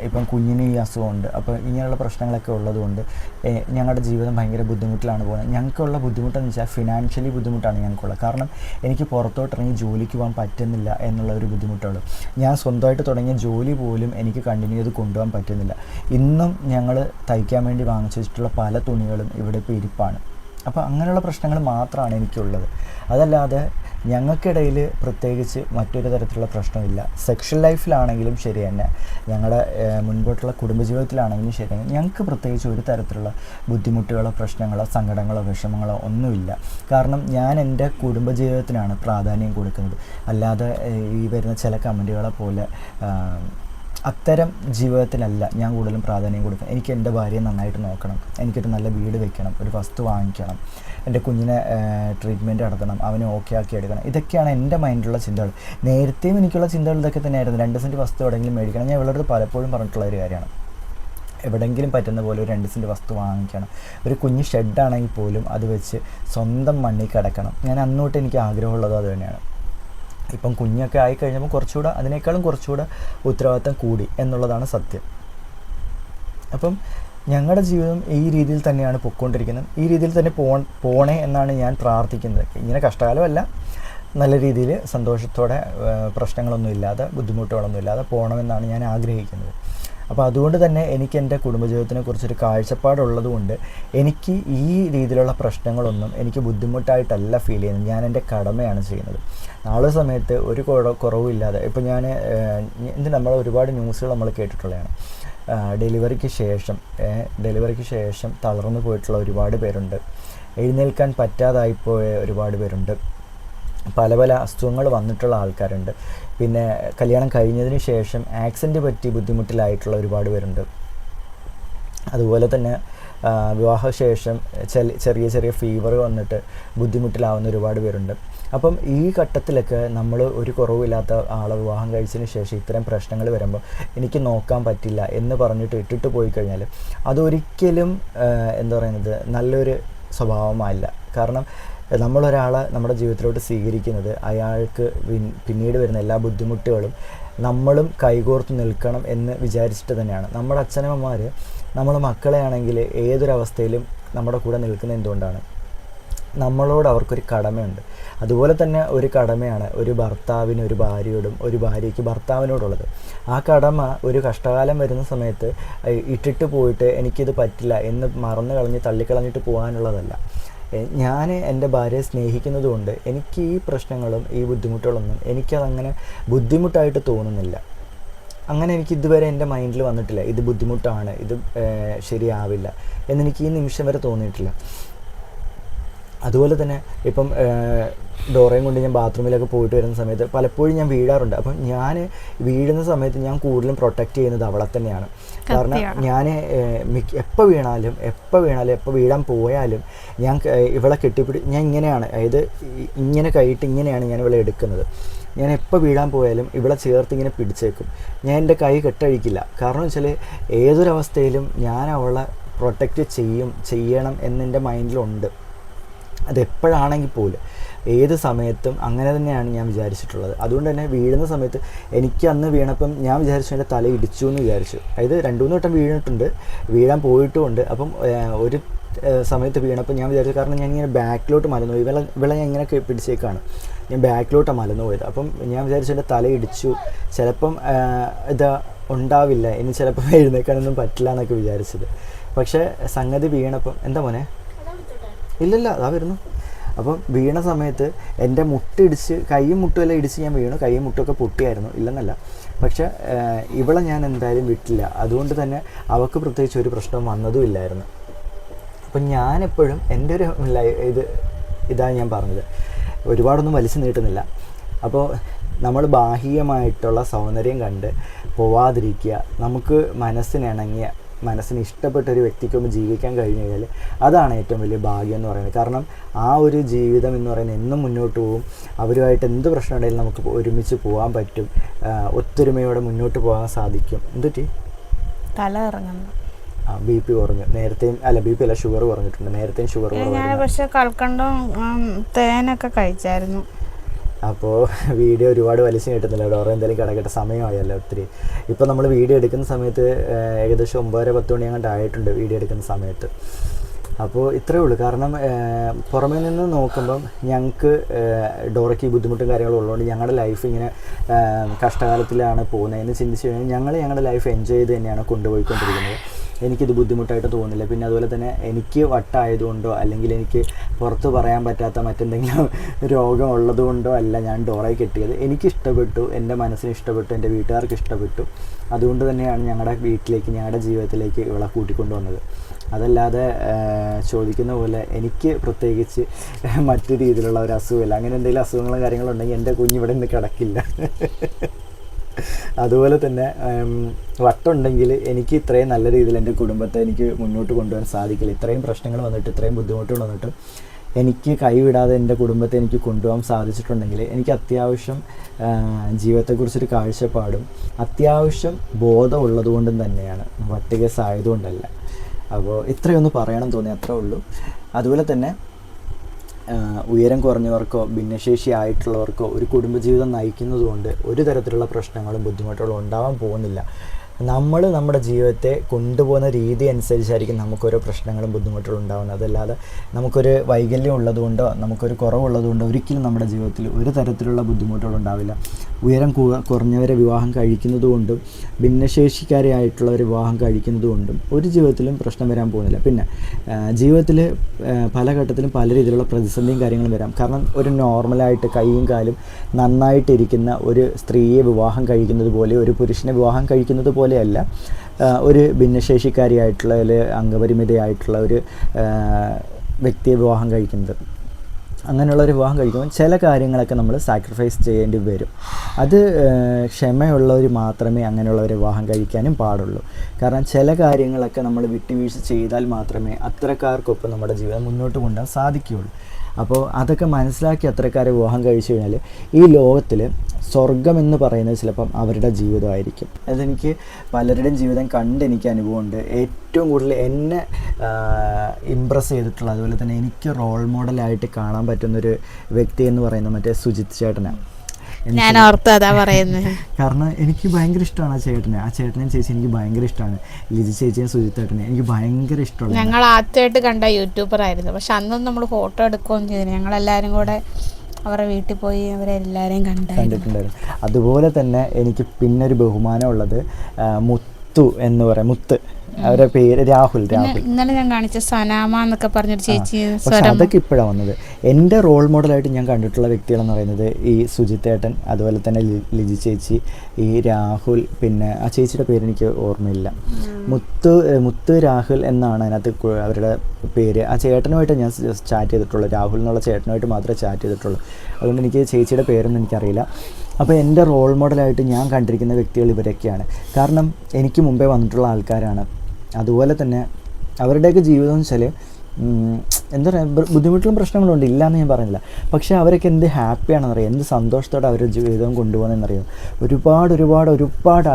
Speaker 1: ഇപ്പം കുഞ്ഞിന് ഈ അസുഖമുണ്ട്. അപ്പോൾ ഇങ്ങനെയുള്ള പ്രശ്നങ്ങളൊക്കെ ഉള്ളതുകൊണ്ട് ഞങ്ങളുടെ ജീവിതം ഭയങ്കര ബുദ്ധിമുട്ടിലാണ് പോകുന്നത്. ഞങ്ങൾക്കുള്ള ബുദ്ധിമുട്ടെന്ന് വെച്ചാൽ ഫിനാൻഷ്യലി ബുദ്ധിമുട്ടാണ് ഞങ്ങൾക്കുള്ളത്. കാരണം എനിക്ക് പുറത്തോട്ടിറങ്ങി ജോലിക്ക് പോകാൻ പറ്റുന്നില്ല എന്നുള്ള ഒരു ബുദ്ധിമുട്ടുള്ളൂ. ഞാൻ സ്വന്തമായിട്ട് തുടങ്ങിയ ജോലി പോലും എനിക്ക് കണ്ടിന്യൂ ചെയ്ത് കൊണ്ടുപോകാൻ പറ്റുന്നില്ല. ഇന്നും ഞങ്ങൾ തയ്ക്കാൻ വേണ്ടി വാങ്ങിച്ചു വെച്ചിട്ടുള്ള പല തുണികളും ഇവിടെ ഇപ്പോൾ ഇരിപ്പാണ്. അപ്പോൾ അങ്ങനെയുള്ള പ്രശ്നങ്ങൾ മാത്രമാണ് എനിക്കുള്ളത്. അതല്ലാതെ ഞങ്ങൾക്കിടയിൽ പ്രത്യേകിച്ച് മറ്റൊരു തരത്തിലുള്ള പ്രശ്നമില്ല. സെക്ഷൽ ലൈഫിലാണെങ്കിലും ശരി തന്നെ. ഞങ്ങളുടെ മുൻപോട്ടുള്ള കുടുംബജീവിതത്തിലാണെങ്കിലും ശരി തന്നെ. ഞങ്ങൾക്ക് പ്രത്യേകിച്ച് ഒരു തരത്തിലുള്ള ബുദ്ധിമുട്ടുകളോ പ്രശ്നങ്ങളോ സങ്കടങ്ങളോ വിഷമങ്ങളോ ഒന്നുമില്ല. കാരണം ഞാൻ എന്റെ കുടുംബജീവിതത്തിനാണ് പ്രാധാന്യം കൊടുക്കുന്നത്. അല്ലാതെ ഈ വരുന്ന ചില കമന്റുകളെ പോലെ അത്തരം ജീവിതത്തിലല്ല ഞാൻ കൂടുതലും പ്രാധാന്യം കൊടുക്കുന്നത്. എനിക്ക് എന്റെ ഭാര്യയെ നന്നായിട്ട് നോക്കണം. എനിക്കൊരു നല്ല വീട് വെക്കണം. ഒരു വസ്തു വാങ്ങിക്കണം. എന്റെ കുഞ്ഞിനെ ട്രീറ്റ്മെന്റ് നടത്തണം. അവനെ ഓക്കെ ആക്കി എടുക്കണം. ഇതൊക്കെയാണ് എന്റെ മൈൻഡിലുള്ള ചിന്തകൾ. നേരത്തെയും എനിക്കുള്ള ചിന്തകൾ ഇതൊക്കെ തന്നെയായിരുന്നു. രണ്ട് സെന്റ് വസ്തു എവിടെയെങ്കിലും മേടിക്കണം. ഞാൻ ഇവളുടെ അടുത്ത് പലപ്പോഴും പറഞ്ഞിട്ടുള്ള ഒരു കാര്യമാണ്. എവിടെയെങ്കിലും പറ്റുന്ന പോലെ ഒരു രണ്ട് സെന്റ് വസ്തു വാങ്ങിക്കണം. ഒരു കുഞ്ഞ് ഷെഡാണെങ്കിൽ പോലും അത് വെച്ച് സ്വന്തം മണ്ണിൽ കിടക്കണം. ഞാൻ അന്നോട്ട് എനിക്ക് ആഗ്രഹമുള്ളത് അത് തന്നെയാണ്. ഇപ്പം കുഞ്ഞൊക്കെ ആയി കഴിഞ്ഞപ്പോൾ കുറച്ചുകൂടെ അതിനേക്കാളും കുറച്ചുകൂടെ ഉത്തരവാദിത്തം കൂടി എന്നുള്ളതാണ് സത്യം. അപ്പം ഞങ്ങളുടെ ജീവിതം ഈ രീതിയിൽ തന്നെയാണ് പൊയ്ക്കൊണ്ടിരിക്കുന്നത്. ഈ രീതിയിൽ തന്നെ പോ പോണേ എന്നാണ് ഞാൻ പ്രാർത്ഥിക്കുന്നത്. ഇങ്ങനെ കഷ്ടകാലമല്ല. നല്ല രീതിയിൽ സന്തോഷത്തോടെ പ്രശ്നങ്ങളൊന്നും ഇല്ലാതെ ബുദ്ധിമുട്ടുകളൊന്നും ഇല്ലാതെ പോകണമെന്നാണ് ഞാൻ ആഗ്രഹിക്കുന്നത്. അപ്പോൾ അതുകൊണ്ട് തന്നെ എനിക്ക് എന്റെ കുടുംബജീവിതത്തിനെ കുറിച്ചൊരു കാഴ്ചപ്പാടുള്ളത് കൊണ്ട് എനിക്ക് ഈ രീതിയിലുള്ള പ്രശ്നങ്ങളൊന്നും എനിക്ക് ബുദ്ധിമുട്ടായിട്ടല്ല ഫീൽ ചെയ്യുന്നത്. ഞാൻ എന്റെ കടമയാണ് ചെയ്യുന്നത്. നാളെ സമയത്ത് ഒരു കുറ കുറവുമില്ലാതെ ഇപ്പോൾ ഞാൻ ഇത് നമ്മൾ ഒരുപാട് ന്യൂസുകൾ നമ്മൾ കേട്ടിട്ടുള്ളതാണ്. ഡെലിവറിക്ക് ശേഷം ഡെലിവറിക്ക് ശേഷം തളർന്നു പോയിട്ടുള്ള ഒരുപാട് പേരുണ്ട്. എഴുന്നേൽക്കാൻ പറ്റാതായിപ്പോയ ഒരുപാട് പേരുണ്ട്. പല പല അസുഖങ്ങൾ വന്നിട്ടുള്ള ആൾക്കാരുണ്ട്. പിന്നെ കല്യാണം കഴിഞ്ഞതിന് ശേഷം ആക്സിഡന്റ് പറ്റി ബുദ്ധിമുട്ടിലായിട്ടുള്ള ഒരുപാട് പേരുണ്ട്. അതുപോലെ തന്നെ വിവാഹശേഷം ചെറിയ ചെറിയ ഫീവർ വന്നിട്ട് ബുദ്ധിമുട്ടിലാവുന്ന ഒരുപാട് പേരുണ്ട്. അപ്പം ഈ ഘട്ടത്തിലൊക്കെ നമ്മൾ ഒരു കുറവില്ലാത്ത ആളെ വിവാഹം കഴിച്ചതിന് ശേഷം ഇത്തരം പ്രശ്നങ്ങൾ വരുമ്പോൾ എനിക്ക് നോക്കാൻ പറ്റില്ല എന്ന് പറഞ്ഞിട്ട് ഇട്ടിട്ട് പോയി കഴിഞ്ഞാൽ അതൊരിക്കലും എന്താ പറയുന്നത് നല്ലൊരു സ്വഭാവമല്ല കാരണം നമ്മളൊരാളെ നമ്മുടെ ജീവിതത്തിലോട്ട് സ്വീകരിക്കുന്നത് അയാൾക്ക് പിന്നീട് വരുന്ന എല്ലാ ബുദ്ധിമുട്ടുകളും നമ്മളും കൈകോർത്ത് നിൽക്കണം എന്ന് വിചാരിച്ചിട്ട് തന്നെയാണ്. നമ്മുടെ അച്ഛനമ്മമാർ നമ്മൾ മക്കളെയാണെങ്കിൽ ഏതൊരവസ്ഥയിലും നമ്മുടെ കൂടെ നിൽക്കുന്ന എന്തുകൊണ്ടാണ്? നമ്മളോട് അവർക്കൊരു കടമയുണ്ട്. അതുപോലെ തന്നെ ഒരു കടമയാണ് ഒരു ഭർത്താവിന് ഒരു ഭാര്യയോടും ഒരു ഭാര്യയ്ക്ക് ഭർത്താവിനോടുള്ളത്. ആ കടമ ഒരു കഷ്ടകാലം വരുന്ന സമയത്ത് ഇട്ടിട്ട് പോയിട്ട് എനിക്കിത് പറ്റില്ല എന്ന് മറന്നു കളഞ്ഞ് തള്ളിക്കളഞ്ഞിട്ട് പോകാനുള്ളതല്ല. ഞാൻ എന്റെ ഭാര്യയെ സ്നേഹിക്കുന്നതുകൊണ്ട് എനിക്ക് ഈ പ്രശ്നങ്ങളും ഈ ബുദ്ധിമുട്ടുകളൊന്നും എനിക്കതങ്ങനെ ബുദ്ധിമുട്ടായിട്ട് തോന്നുന്നില്ല. അങ്ങനെ എനിക്ക് ഇതുവരെ എന്റെ മൈൻഡിൽ വന്നിട്ടില്ല. ഇത് ബുദ്ധിമുട്ടാണ് ഇത് ശരിയാവില്ല എന്നെനിക്ക് ഈ നിമിഷം വരെ തോന്നിയിട്ടില്ല. അതുപോലെ തന്നെ ഇപ്പം ഡോറയും കൊണ്ട് ഞാൻ ബാത്റൂമിലൊക്കെ പോയിട്ട് വരുന്ന സമയത്ത് പലപ്പോഴും ഞാൻ വീഴാറുണ്ട്. അപ്പം ഞാൻ വീഴുന്ന സമയത്ത് ഞാൻ കൂടുതലും പ്രൊട്ടക്റ്റ് ചെയ്യുന്നത് അവളെ തന്നെയാണ്. കാരണം ഞാൻ മിക്ക എപ്പോൾ വീണാലും എപ്പോൾ വീണാലും എപ്പോൾ വീഴാൻ പോയാലും ഞാൻ ഇവളെ കെട്ടിപ്പിടി ഞാൻ ഇങ്ങനെയാണ് അതായത് ഇങ്ങനെ കൈയിട്ട് ഇങ്ങനെയാണ് ഞാൻ ഇവളെ എടുക്കുന്നത്. ഞാൻ എപ്പോൾ വീഴാൻ പോയാലും ഇവളെ ചേർത്ത് ഇങ്ങനെ പിടിച്ചേക്കും. ഞാൻ എന്റെ കൈ കെട്ടഴിക്കില്ല. കാരണം വെച്ചാൽ ഏതൊരവസ്ഥയിലും ഞാൻ അവളെ പ്രൊട്ടക്റ്റ് ചെയ്യും ചെയ്യണം എന്നെന്റെ മൈൻഡിലുണ്ട് അതെപ്പോഴാണെങ്കിൽ പോലും ഏത് സമയത്തും അങ്ങനെ തന്നെയാണ് ഞാൻ വിചാരിച്ചിട്ടുള്ളത്. അതുകൊണ്ട് തന്നെ വീഴുന്ന സമയത്ത് എനിക്ക് അന്ന് വീണപ്പം ഞാൻ വിചാരിച്ചു എന്റെ തല ഇടിച്ചു എന്ന് വിചാരിച്ചു. അതായത് രണ്ടു മൂന്ന് വട്ടം വീണിട്ടുണ്ട്. വീഴാൻ പോയിട്ടുമുണ്ട്. അപ്പം ഒരു സമയത്ത് വീണപ്പോൾ ഞാൻ വിചാരിച്ചു കാരണം ഞാൻ ഇങ്ങനെ ബാക്കിലോട്ട് മലന്നു പോയി. വിള വിള ഞാൻ ഇങ്ങനെ പിടിച്ചേക്കാണ്. ഞാൻ ബാക്കിലോട്ടാണ് മലന്നു പോയത്. അപ്പം ഞാൻ വിചാരിച്ചു എന്റെ തല ഇടിച്ചു. ചിലപ്പം ഇത് ഉണ്ടാവില്ല. ഇനി ചിലപ്പം എഴുന്നേക്കാനൊന്നും പറ്റില്ല എന്നൊക്കെ വിചാരിച്ചത്. പക്ഷേ സംഗതി വീണപ്പം എന്താ മോനെ? ഇല്ലല്ല അതാ വരുന്നു. അപ്പം വീണ സമയത്ത് എന്റെ മുട്ടിടിച്ച് കൈയും മുട്ടുമെല്ലാം ഇടിച്ച് ഞാൻ വീണു. കൈയും മുട്ടൊക്കെ പൊട്ടിയായിരുന്നു ഇല്ലെന്നല്ല. പക്ഷെ ഇവളെ ഞാൻ എന്തായാലും വിട്ടില്ല. അതുകൊണ്ട് തന്നെ അവൾക്ക് പ്രത്യേകിച്ച് ഒരു പ്രശ്നം വന്നതും ഇല്ലായിരുന്നു. അപ്പം ഞാനെപ്പോഴും എന്റെ ഒരു ഇത് ഇതാണ് ഞാൻ പറഞ്ഞത്. ഒരുപാടൊന്നും വലിച്ചു നീട്ടുന്നില്ല. അപ്പോൾ നമ്മൾ ബാഹ്യമായിട്ടുള്ള സൗന്ദര്യം കണ്ട് പോവാതിരിക്കുക നമുക്ക് മനസ്സിനിണങ്ങിയ മനസ്സിന് ഇഷ്ടപ്പെട്ട ഒരു വ്യക്തിക്കൊന്ന് ജീവിക്കാൻ കഴിഞ്ഞു കഴിഞ്ഞാൽ അതാണ് ഏറ്റവും വലിയ ഭാഗ്യം എന്ന് പറയുന്നത്. കാരണം ആ ഒരു ജീവിതം എന്ന് പറയുന്നത് എന്നും മുന്നോട്ട് പോകും. അവരുമായിട്ട് എന്ത് പ്രശ്നം ഉണ്ടെങ്കിലും നമുക്ക് ഒരുമിച്ച് പോകാൻ പറ്റും. ഒത്തൊരുമയോടെ മുന്നോട്ട് പോകാൻ സാധിക്കും. എന്തുറ്റി
Speaker 2: തല ഇറങ്ങുന്നു
Speaker 1: ബി പി കുറഞ്ഞു. നേരത്തെയും അല്ല ബി പി അല്ല ഷുഗർ കുറഞ്ഞിട്ടുണ്ട്. നേരത്തെയും ഷുഗർ
Speaker 2: ഞാൻ പക്ഷേ കൽക്കണ്ടം തേനൊക്കെ കഴിച്ചായിരുന്നു.
Speaker 1: അപ്പോൾ വീഡിയോ ഒരുപാട് വലിച്ചു കിട്ടുന്നില്ല. ഡോറ എന്തെങ്കിലും കിടക്കട്ടെ. സമയമായല്ലോ ഒത്തിരി. ഇപ്പോൾ നമ്മൾ വീഡിയോ എടുക്കുന്ന സമയത്ത് ഏകദേശം ഒമ്പതര പത്ത് മണി അങ്ങോട്ട് ആയിട്ടുണ്ട് വീഡിയോ എടുക്കുന്ന സമയത്ത്. അപ്പോൾ ഇത്രയേ ഉള്ളൂ. കാരണം പുറമേ നിന്ന് നോക്കുമ്പം ഞങ്ങൾക്ക് ഡോറയ്ക്ക് ഈ ബുദ്ധിമുട്ടും കാര്യങ്ങളും ഉള്ളതുകൊണ്ട് ഞങ്ങളുടെ ലൈഫ് ഇങ്ങനെ കഷ്ടകാലത്തിലാണ് പോകുന്നതെന്ന് ചിന്തിച്ച് കഴിഞ്ഞാൽ ഞങ്ങൾ ഞങ്ങളുടെ ലൈഫ് എൻജോയ് ചെയ്ത് തന്നെയാണ് കൊണ്ടുപോയിക്കൊണ്ടിരിക്കുന്നത്. എനിക്കിത് ബുദ്ധിമുട്ടായിട്ട് തോന്നുന്നില്ല. പിന്നെ അതുപോലെ തന്നെ എനിക്ക് വട്ടായതുകൊണ്ടോ അല്ലെങ്കിൽ എനിക്ക് പുറത്ത് പറയാൻ പറ്റാത്ത മറ്റെന്തെങ്കിലും [laughs] രോഗം ഉള്ളതുകൊണ്ടോ അല്ല ഞാൻ ഡോറയെ കെട്ടിയത്. എനിക്കിഷ്ടപ്പെട്ടു എന്റെ മനസ്സിന് ഇഷ്ടപ്പെട്ടു എന്റെ വീട്ടുകാർക്ക് ഇഷ്ടപ്പെട്ടു. അതുകൊണ്ട് തന്നെയാണ് ഞങ്ങളുടെ വീട്ടിലേക്ക് ഞങ്ങളുടെ ജീവിതത്തിലേക്ക് ഇവളെ കൂട്ടിക്കൊണ്ടുവന്നത് അതല്ലാതെ ചോദിക്കുന്ന പോലെ എനിക്ക് പ്രത്യേകിച്ച് [laughs] മറ്റു രീതിയിലുള്ള ഒരു അസുഖമില്ല. അങ്ങനെ എന്തെങ്കിലും അസുഖങ്ങളും കാര്യങ്ങളും ഉണ്ടെങ്കിൽ എന്റെ കുഞ്ഞിവിടെ നിന്ന് കിടക്കില്ല. [laughs] അതുപോലെ തന്നെ വട്ടുണ്ടെങ്കിൽ എനിക്ക് ഇത്രയും നല്ല രീതിയിൽ എന്റെ കുടുംബത്തെ എനിക്ക് മുന്നോട്ട് കൊണ്ടുപോകാൻ സാധിക്കില്ല. ഇത്രയും പ്രശ്നങ്ങൾ വന്നിട്ട് ഇത്രയും ബുദ്ധിമുട്ടുകൾ വന്നിട്ട് എനിക്ക് കൈവിടാതെ എന്റെ കുടുംബത്തെ എനിക്ക് കൊണ്ടുപോകാൻ സാധിച്ചിട്ടുണ്ടെങ്കിൽ എനിക്ക് അത്യാവശ്യം ജീവിതത്തെക്കുറിച്ചൊരു കാഴ്ചപ്പാടും അത്യാവശ്യം ബോധമുള്ളത് കൊണ്ടും തന്നെയാണ്. വട്ടുകേസ് ആയതുകൊണ്ടല്ല. അപ്പോൾ ഇത്രയൊന്നും പറയണം തോന്നി അത്രേ ഉള്ളൂ. അതുപോലെ തന്നെ ഉയരം കുറഞ്ഞവർക്കോ ഭിന്നശേഷി ആയിട്ടുള്ളവർക്കോ ഒരു കുടുംബജീവിതം നയിക്കുന്നതുകൊണ്ട് ഒരു തരത്തിലുള്ള പ്രശ്നങ്ങളും ബുദ്ധിമുട്ടുകളും ഉണ്ടാവാൻ പോകുന്നില്ല. നമ്മൾ നമ്മുടെ ജീവിതത്തെ കൊണ്ടുപോകുന്ന രീതി അനുസരിച്ചായിരിക്കും നമുക്കൊരു പ്രശ്നങ്ങളും ബുദ്ധിമുട്ടുകളും ഉണ്ടാകുന്നത് അതല്ലാതെ നമുക്കൊരു വൈകല്യം ഉള്ളതുകൊണ്ടോ നമുക്കൊരു കുറവുള്ളതുകൊണ്ടോ ഒരിക്കലും നമ്മുടെ ജീവിതത്തിൽ ഒരു തരത്തിലുള്ള ബുദ്ധിമുട്ടുകളും ഉണ്ടാവില്ല. ഉയരം കു- കുറഞ്ഞവരെ വിവാഹം കഴിക്കുന്നത് കൊണ്ടും ഭിന്നശേഷിക്കാരെ ആയിട്ടുള്ളവരെ വിവാഹം കഴിക്കുന്നത് കൊണ്ടും ഒരു ജീവിതത്തിലും പ്രശ്നം വരാൻ പോകുന്നില്ല. പിന്നെ ജീവിതത്തിൽ പല ഘട്ടത്തിലും പല രീതിയിലുള്ള പ്രതിസന്ധിയും കാര്യങ്ങളും വരാം. കാരണം ഒരു നോർമലായിട്ട് കൈയും കാലും നന്നായിട്ടിരിക്കുന്ന ഒരു സ്ത്രീയെ വിവാഹം കഴിക്കുന്നത് പോലെ ഒരു പുരുഷനെ വിവാഹം കഴിക്കുന്നത് പോലെയല്ല ഒരു ഭിന്നശേഷിക്കാരിയായിട്ടുള്ള അല്ലെങ്കിൽ അംഗപരിമിതയായിട്ടുള്ള ഒരു വ്യക്തിയെ വിവാഹം കഴിക്കുന്നത്. അങ്ങനെയുള്ള ഒരു വിവാഹം കഴിക്കുമ്പോൾ ചില കാര്യങ്ങളൊക്കെ നമ്മൾ സാക്രിഫൈസ് ചെയ്യേണ്ടി വരും. അത് ക്ഷമയുള്ളവർ മാത്രമേ അങ്ങനെയുള്ള ഒരു വിവാഹം കഴിക്കാനും പാടുള്ളൂ. കാരണം ചില കാര്യങ്ങളൊക്കെ നമ്മൾ വിട്ടുവീഴ്ച ചെയ്താൽ മാത്രമേ അത്തരക്കാർക്കൊപ്പം നമ്മുടെ ജീവിതം മുന്നോട്ട് കൊണ്ടുപോകാൻ സാധിക്കുകയുള്ളൂ. അപ്പോൾ അതൊക്കെ മനസ്സിലാക്കി അത്രക്കാരെ വിവാഹം കഴിച്ചു കഴിഞ്ഞാൽ ഈ ലോകത്തിൽ സ്വർഗം എന്ന് പറയുന്നത് ചിലപ്പം അവരുടെ ജീവിതമായിരിക്കും. അതെനിക്ക് പലരുടെയും ജീവിതം കണ്ട് എനിക്ക് അനുഭവമുണ്ട്. ഏറ്റവും കൂടുതൽ എന്നെ ഇമ്പ്രസ് ചെയ്തിട്ടുള്ള അതുപോലെ തന്നെ എനിക്ക് റോൾ മോഡലായിട്ട് കാണാൻ പറ്റുന്നൊരു വ്യക്തി എന്ന് പറയുന്നത് മറ്റേ സുജിത് ചേട്ടനാണ്.
Speaker 2: ഞാൻ ഓർത്ത് അതാ പറയുന്നത്. [laughs]
Speaker 1: കാരണം എനിക്ക് ഭയങ്കര ഇഷ്ടമാണ് ആ ചേട്ടനെ. ആ ചേട്ടനെയും ചേച്ചി എനിക്ക് ഭയങ്കര ഇഷ്ടമാണ്. ലിജി ചേച്ചിയും സുജിത് ചേട്ടനെ എനിക്ക് ഭയങ്കര ഇഷ്ടമാണ്
Speaker 2: ഞങ്ങൾ ആദ്യമായിട്ട് കണ്ട യൂട്യൂബർ ആയിരുന്നു. പക്ഷെ അന്നും നമ്മൾ ഫോട്ടോ എടുക്കുകയും ചെയ്തില്ല. ഞങ്ങളെല്ലാവരും കൂടെ അവരുടെ വീട്ടിൽ പോയി അവരെല്ലാവരെയും
Speaker 1: കണ്ടിട്ടുണ്ടായിരുന്നു. അതുപോലെ തന്നെ എനിക്ക് പിന്നെ ഒരു ബഹുമാനമുള്ളത് ഉള്ളത് മുത്തു എന്ന് പറയാം മുത്ത്. അവരുടെ പേര് രാഹുൽ രാഹുൽ.
Speaker 2: ഇന്നലെ ഞാൻ കാണിച്ച സനാമ എന്നൊക്കെ പറഞ്ഞൊരു ചേച്ചി
Speaker 1: പക്ഷെ അതൊക്കെ ഇപ്പോഴാണ് വന്നത്. എന്റെ റോൾ മോഡലായിട്ട് ഞാൻ കണ്ടിട്ടുള്ള വ്യക്തികളെന്ന് പറയുന്നത് ഈ സുജിത്തേട്ടൻ അതുപോലെ തന്നെ ലിജി ചേച്ചി ഈ രാഹുൽ പിന്നെ ആ ചേച്ചിയുടെ പേര് എനിക്ക് ഓർമ്മയില്ല. മുത്തു മുത്തു രാഹുൽ എന്നാണ് അതിനകത്ത് അവരുടെ പേര്. ആ ചേട്ടനുമായിട്ട് ഞാൻ ചാറ്റ് ചെയ്തിട്ടുള്ളൂ. രാഹുൽ എന്നുള്ള ചേട്ടനുമായിട്ട് മാത്രമേ ചാറ്റ് ചെയ്തിട്ടുള്ളൂ. അതുകൊണ്ട് എനിക്ക് ചേച്ചിയുടെ പേരൊന്നും എനിക്കറിയില്ല. അപ്പോൾ എന്റെ റോൾ മോഡലായിട്ട് ഞാൻ കണ്ടിരിക്കുന്ന വ്യക്തികൾ ഇവരൊക്കെയാണ്. കാരണം എനിക്ക് മുമ്പേ വന്നിട്ടുള്ള ആൾക്കാരാണ്. അതുപോലെ തന്നെ അവരുടെയൊക്കെ ജീവിതം എന്ന് വെച്ചാൽ എന്താ പറയുക ബുദ്ധിമുട്ടുകളും പ്രശ്നങ്ങളും ഉണ്ട് ഇല്ല എന്ന് ഞാൻ പറയുന്നില്ല പക്ഷേ അവരൊക്കെ എന്ത് ഹാപ്പിയാണെന്ന് അറിയാം എന്ത് സന്തോഷത്തോടെ അവരുടെ ജീവിതം കൊണ്ടുപോകുന്നതെന്നറിയാം? ഒരുപാട് ഒരുപാട് ഒരുപാട്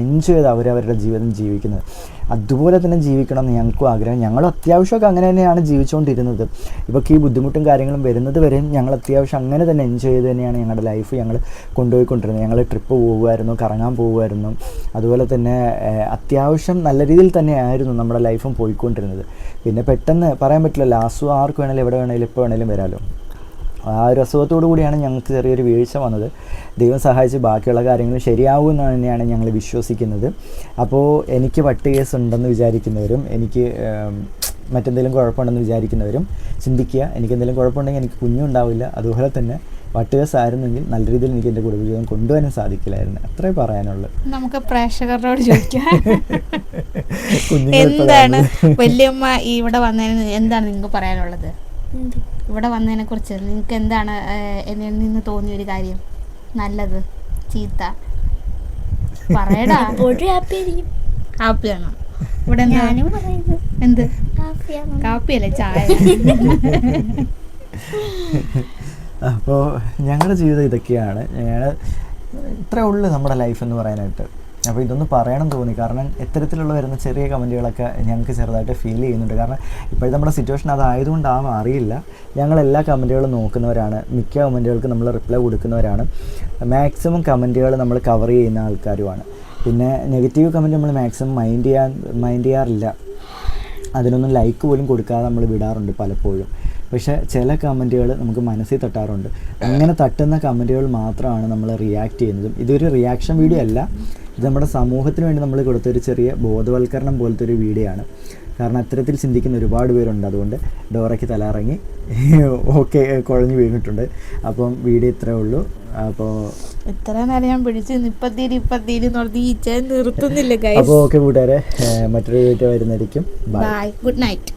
Speaker 1: എൻജോയ് ചെയ്ത് അവർ അവരുടെ ജീവിതം ജീവിക്കുന്നത്. അതുപോലെ തന്നെ ജീവിക്കണം എന്ന് ഞങ്ങൾക്കും ആഗ്രഹം. ഞങ്ങൾ അത്യാവശ്യമൊക്കെ അങ്ങനെ തന്നെയാണ് ജീവിച്ചുകൊണ്ടിരുന്നത്. ഇവർക്ക് ഈ ബുദ്ധിമുട്ടും കാര്യങ്ങളും വരുന്നത് വരെയും ഞങ്ങൾ അത്യാവശ്യം അങ്ങനെ തന്നെ എൻജോയ് ചെയ്ത് തന്നെയാണ് ഞങ്ങളുടെ ലൈഫ് ഞങ്ങൾ കൊണ്ടുപോയിക്കൊണ്ടിരുന്നത്. ഞങ്ങൾ ട്രിപ്പ് പോകുമായിരുന്നു കറങ്ങാൻ പോകുമായിരുന്നു. അതുപോലെ തന്നെ അത്യാവശ്യം നല്ല രീതിയിൽ തന്നെയായിരുന്നു നമ്മുടെ ലൈഫും പോയിക്കൊണ്ടിരുന്നത്. പിന്നെ പെട്ടെന്ന് പറയാൻ പറ്റില്ല ലാസ്റ്റ് ആർക്ക് വേണമെങ്കിലും എവിടെ വേണമെങ്കിലും എപ്പോൾ വേണമെങ്കിലും വരാമല്ലോ ആ ഒരു അസുഖത്തോടു കൂടിയാണ് ഞങ്ങൾക്ക് ചെറിയൊരു വീഴ്ച വന്നത്. ദൈവം സഹായിച്ച് ബാക്കിയുള്ള കാര്യങ്ങൾ ശരിയാവുമെന്ന് തന്നെയാണ് ഞങ്ങൾ വിശ്വസിക്കുന്നത്. അപ്പോൾ എനിക്ക് പട്ട് കേസ് ഉണ്ടെന്ന് വിചാരിക്കുന്നവരും എനിക്ക് മറ്റെന്തെങ്കിലും കുഴപ്പമുണ്ടെന്ന് വിചാരിക്കുന്നവരും ചിന്തിക്കുക. എനിക്ക് എന്തെങ്കിലും കുഴപ്പമുണ്ടെങ്കിൽ എനിക്ക് കുഞ്ഞുണ്ടാവില്ല. അതുപോലെ തന്നെ വട്ട് കേസ് ആയിരുന്നെങ്കിൽ നല്ല രീതിയിൽ എനിക്ക് എന്റെ കുടുംബജീവിതം കൊണ്ടുവരാൻ സാധിക്കില്ലായിരുന്നു. അത്രേ പറയാനുള്ളൂ.
Speaker 2: നമുക്ക് പ്രേക്ഷകരോട് ചോദിക്കാം. എന്താണ് വല്യമ്മ ഇവിടെ വന്നതിന് എന്താണ് നിങ്ങൾക്ക് പറയാനുള്ളത്? ഇവിടെ വന്നതിനെ കുറിച്ച്. നിങ്ങൾക്ക് എന്താണ് എന്നിൽ നിന്ന് തോന്നിയ ഒരു കാര്യം? നല്ലത്. ചീത്ത. പറയടാ. [laughs] ഹാപ്പിയാണോ? ഇവിടെ എന്താ? കാപ്പിയല്ലേ? ചായ.
Speaker 1: അപ്പോൾ ഞങ്ങളുടെ ജീവിതം ഇതൊക്കെയാണ്. ഞങ്ങൾ ഇത്രേ ഉള്ളൂ നമ്മുടെ ലൈഫ് എന്ന് പറയാനായിട്ട്. അപ്പോൾ ഇതൊന്ന് പറയണം തോന്നി. കാരണം ഇത്തരത്തിലുള്ള വരുന്ന ചെറിയ കമന്റുകളൊക്കെ ഞങ്ങൾക്ക് ചെറുതായിട്ട് ഫീൽ ചെയ്യുന്നുണ്ട്. കാരണം ഇപ്പോഴത്തെ നമ്മുടെ സിറ്റുവേഷൻ അതായതുകൊണ്ടാവാം അറിയില്ല. ഞങ്ങൾ എല്ലാ കമന്റുകളും നോക്കുന്നവരാണ്. മിക്ക കമന്റുകൾക്ക് നമ്മൾ റിപ്ലൈ കൊടുക്കുന്നവരാണ്. മാക്സിമം കമന്റുകൾ നമ്മൾ കവർ ചെയ്യുന്ന ആൾക്കാരുമാണ്. പിന്നെ നെഗറ്റീവ് കമന്റ് നമ്മൾ മാക്സിമം മൈൻഡ് ചെയ്യാൻ മൈൻഡ് ചെയ്യാറില്ല. അതിനൊന്നും ലൈക്ക് പോലും കൊടുക്കാതെ നമ്മൾ വിടാറുണ്ട് പലപ്പോഴും. പക്ഷേ ചില കമന്റുകൾ നമുക്ക് മനസ്സിൽ തട്ടാറുണ്ട്. അങ്ങനെ തട്ടുന്ന കമന്റുകൾ മാത്രമാണ് നമ്മൾ റിയാക്ട് ചെയ്യുന്നതും. ഇതൊരു റിയാക്ഷൻ വീഡിയോ അല്ല. ഇത് നമ്മുടെ സമൂഹത്തിന് വേണ്ടി നമ്മൾ കൊടുത്തൊരു ചെറിയ ബോധവൽക്കരണം പോലത്തെ ഒരു വീഡിയോ ആണ് കാരണം അത്തരത്തിൽ ചിന്തിക്കുന്ന ഒരുപാട് പേരുണ്ട്. അതുകൊണ്ട് ഡോറയ്ക്ക് തലയിറങ്ങി [laughs] ഓക്കെ കുഴഞ്ഞു വീണിട്ടുണ്ട്. അപ്പം വീഡിയോ ഇത്രേ ഉള്ളൂ. അപ്പോൾ
Speaker 2: ഇത്ര നേരം ഞാൻ പിടിച്ച് ഇപ്പത്തീരി ഇപ്പത്തീരി എന്ന് ഈ ചേ നിർത്തുന്നില്ല
Speaker 1: അപ്പോൾ ഓക്കെ കൂട്ടുകാരെ മറ്റൊരു വീഡിയോ വരുന്നതായിരിക്കും.
Speaker 2: Bye good night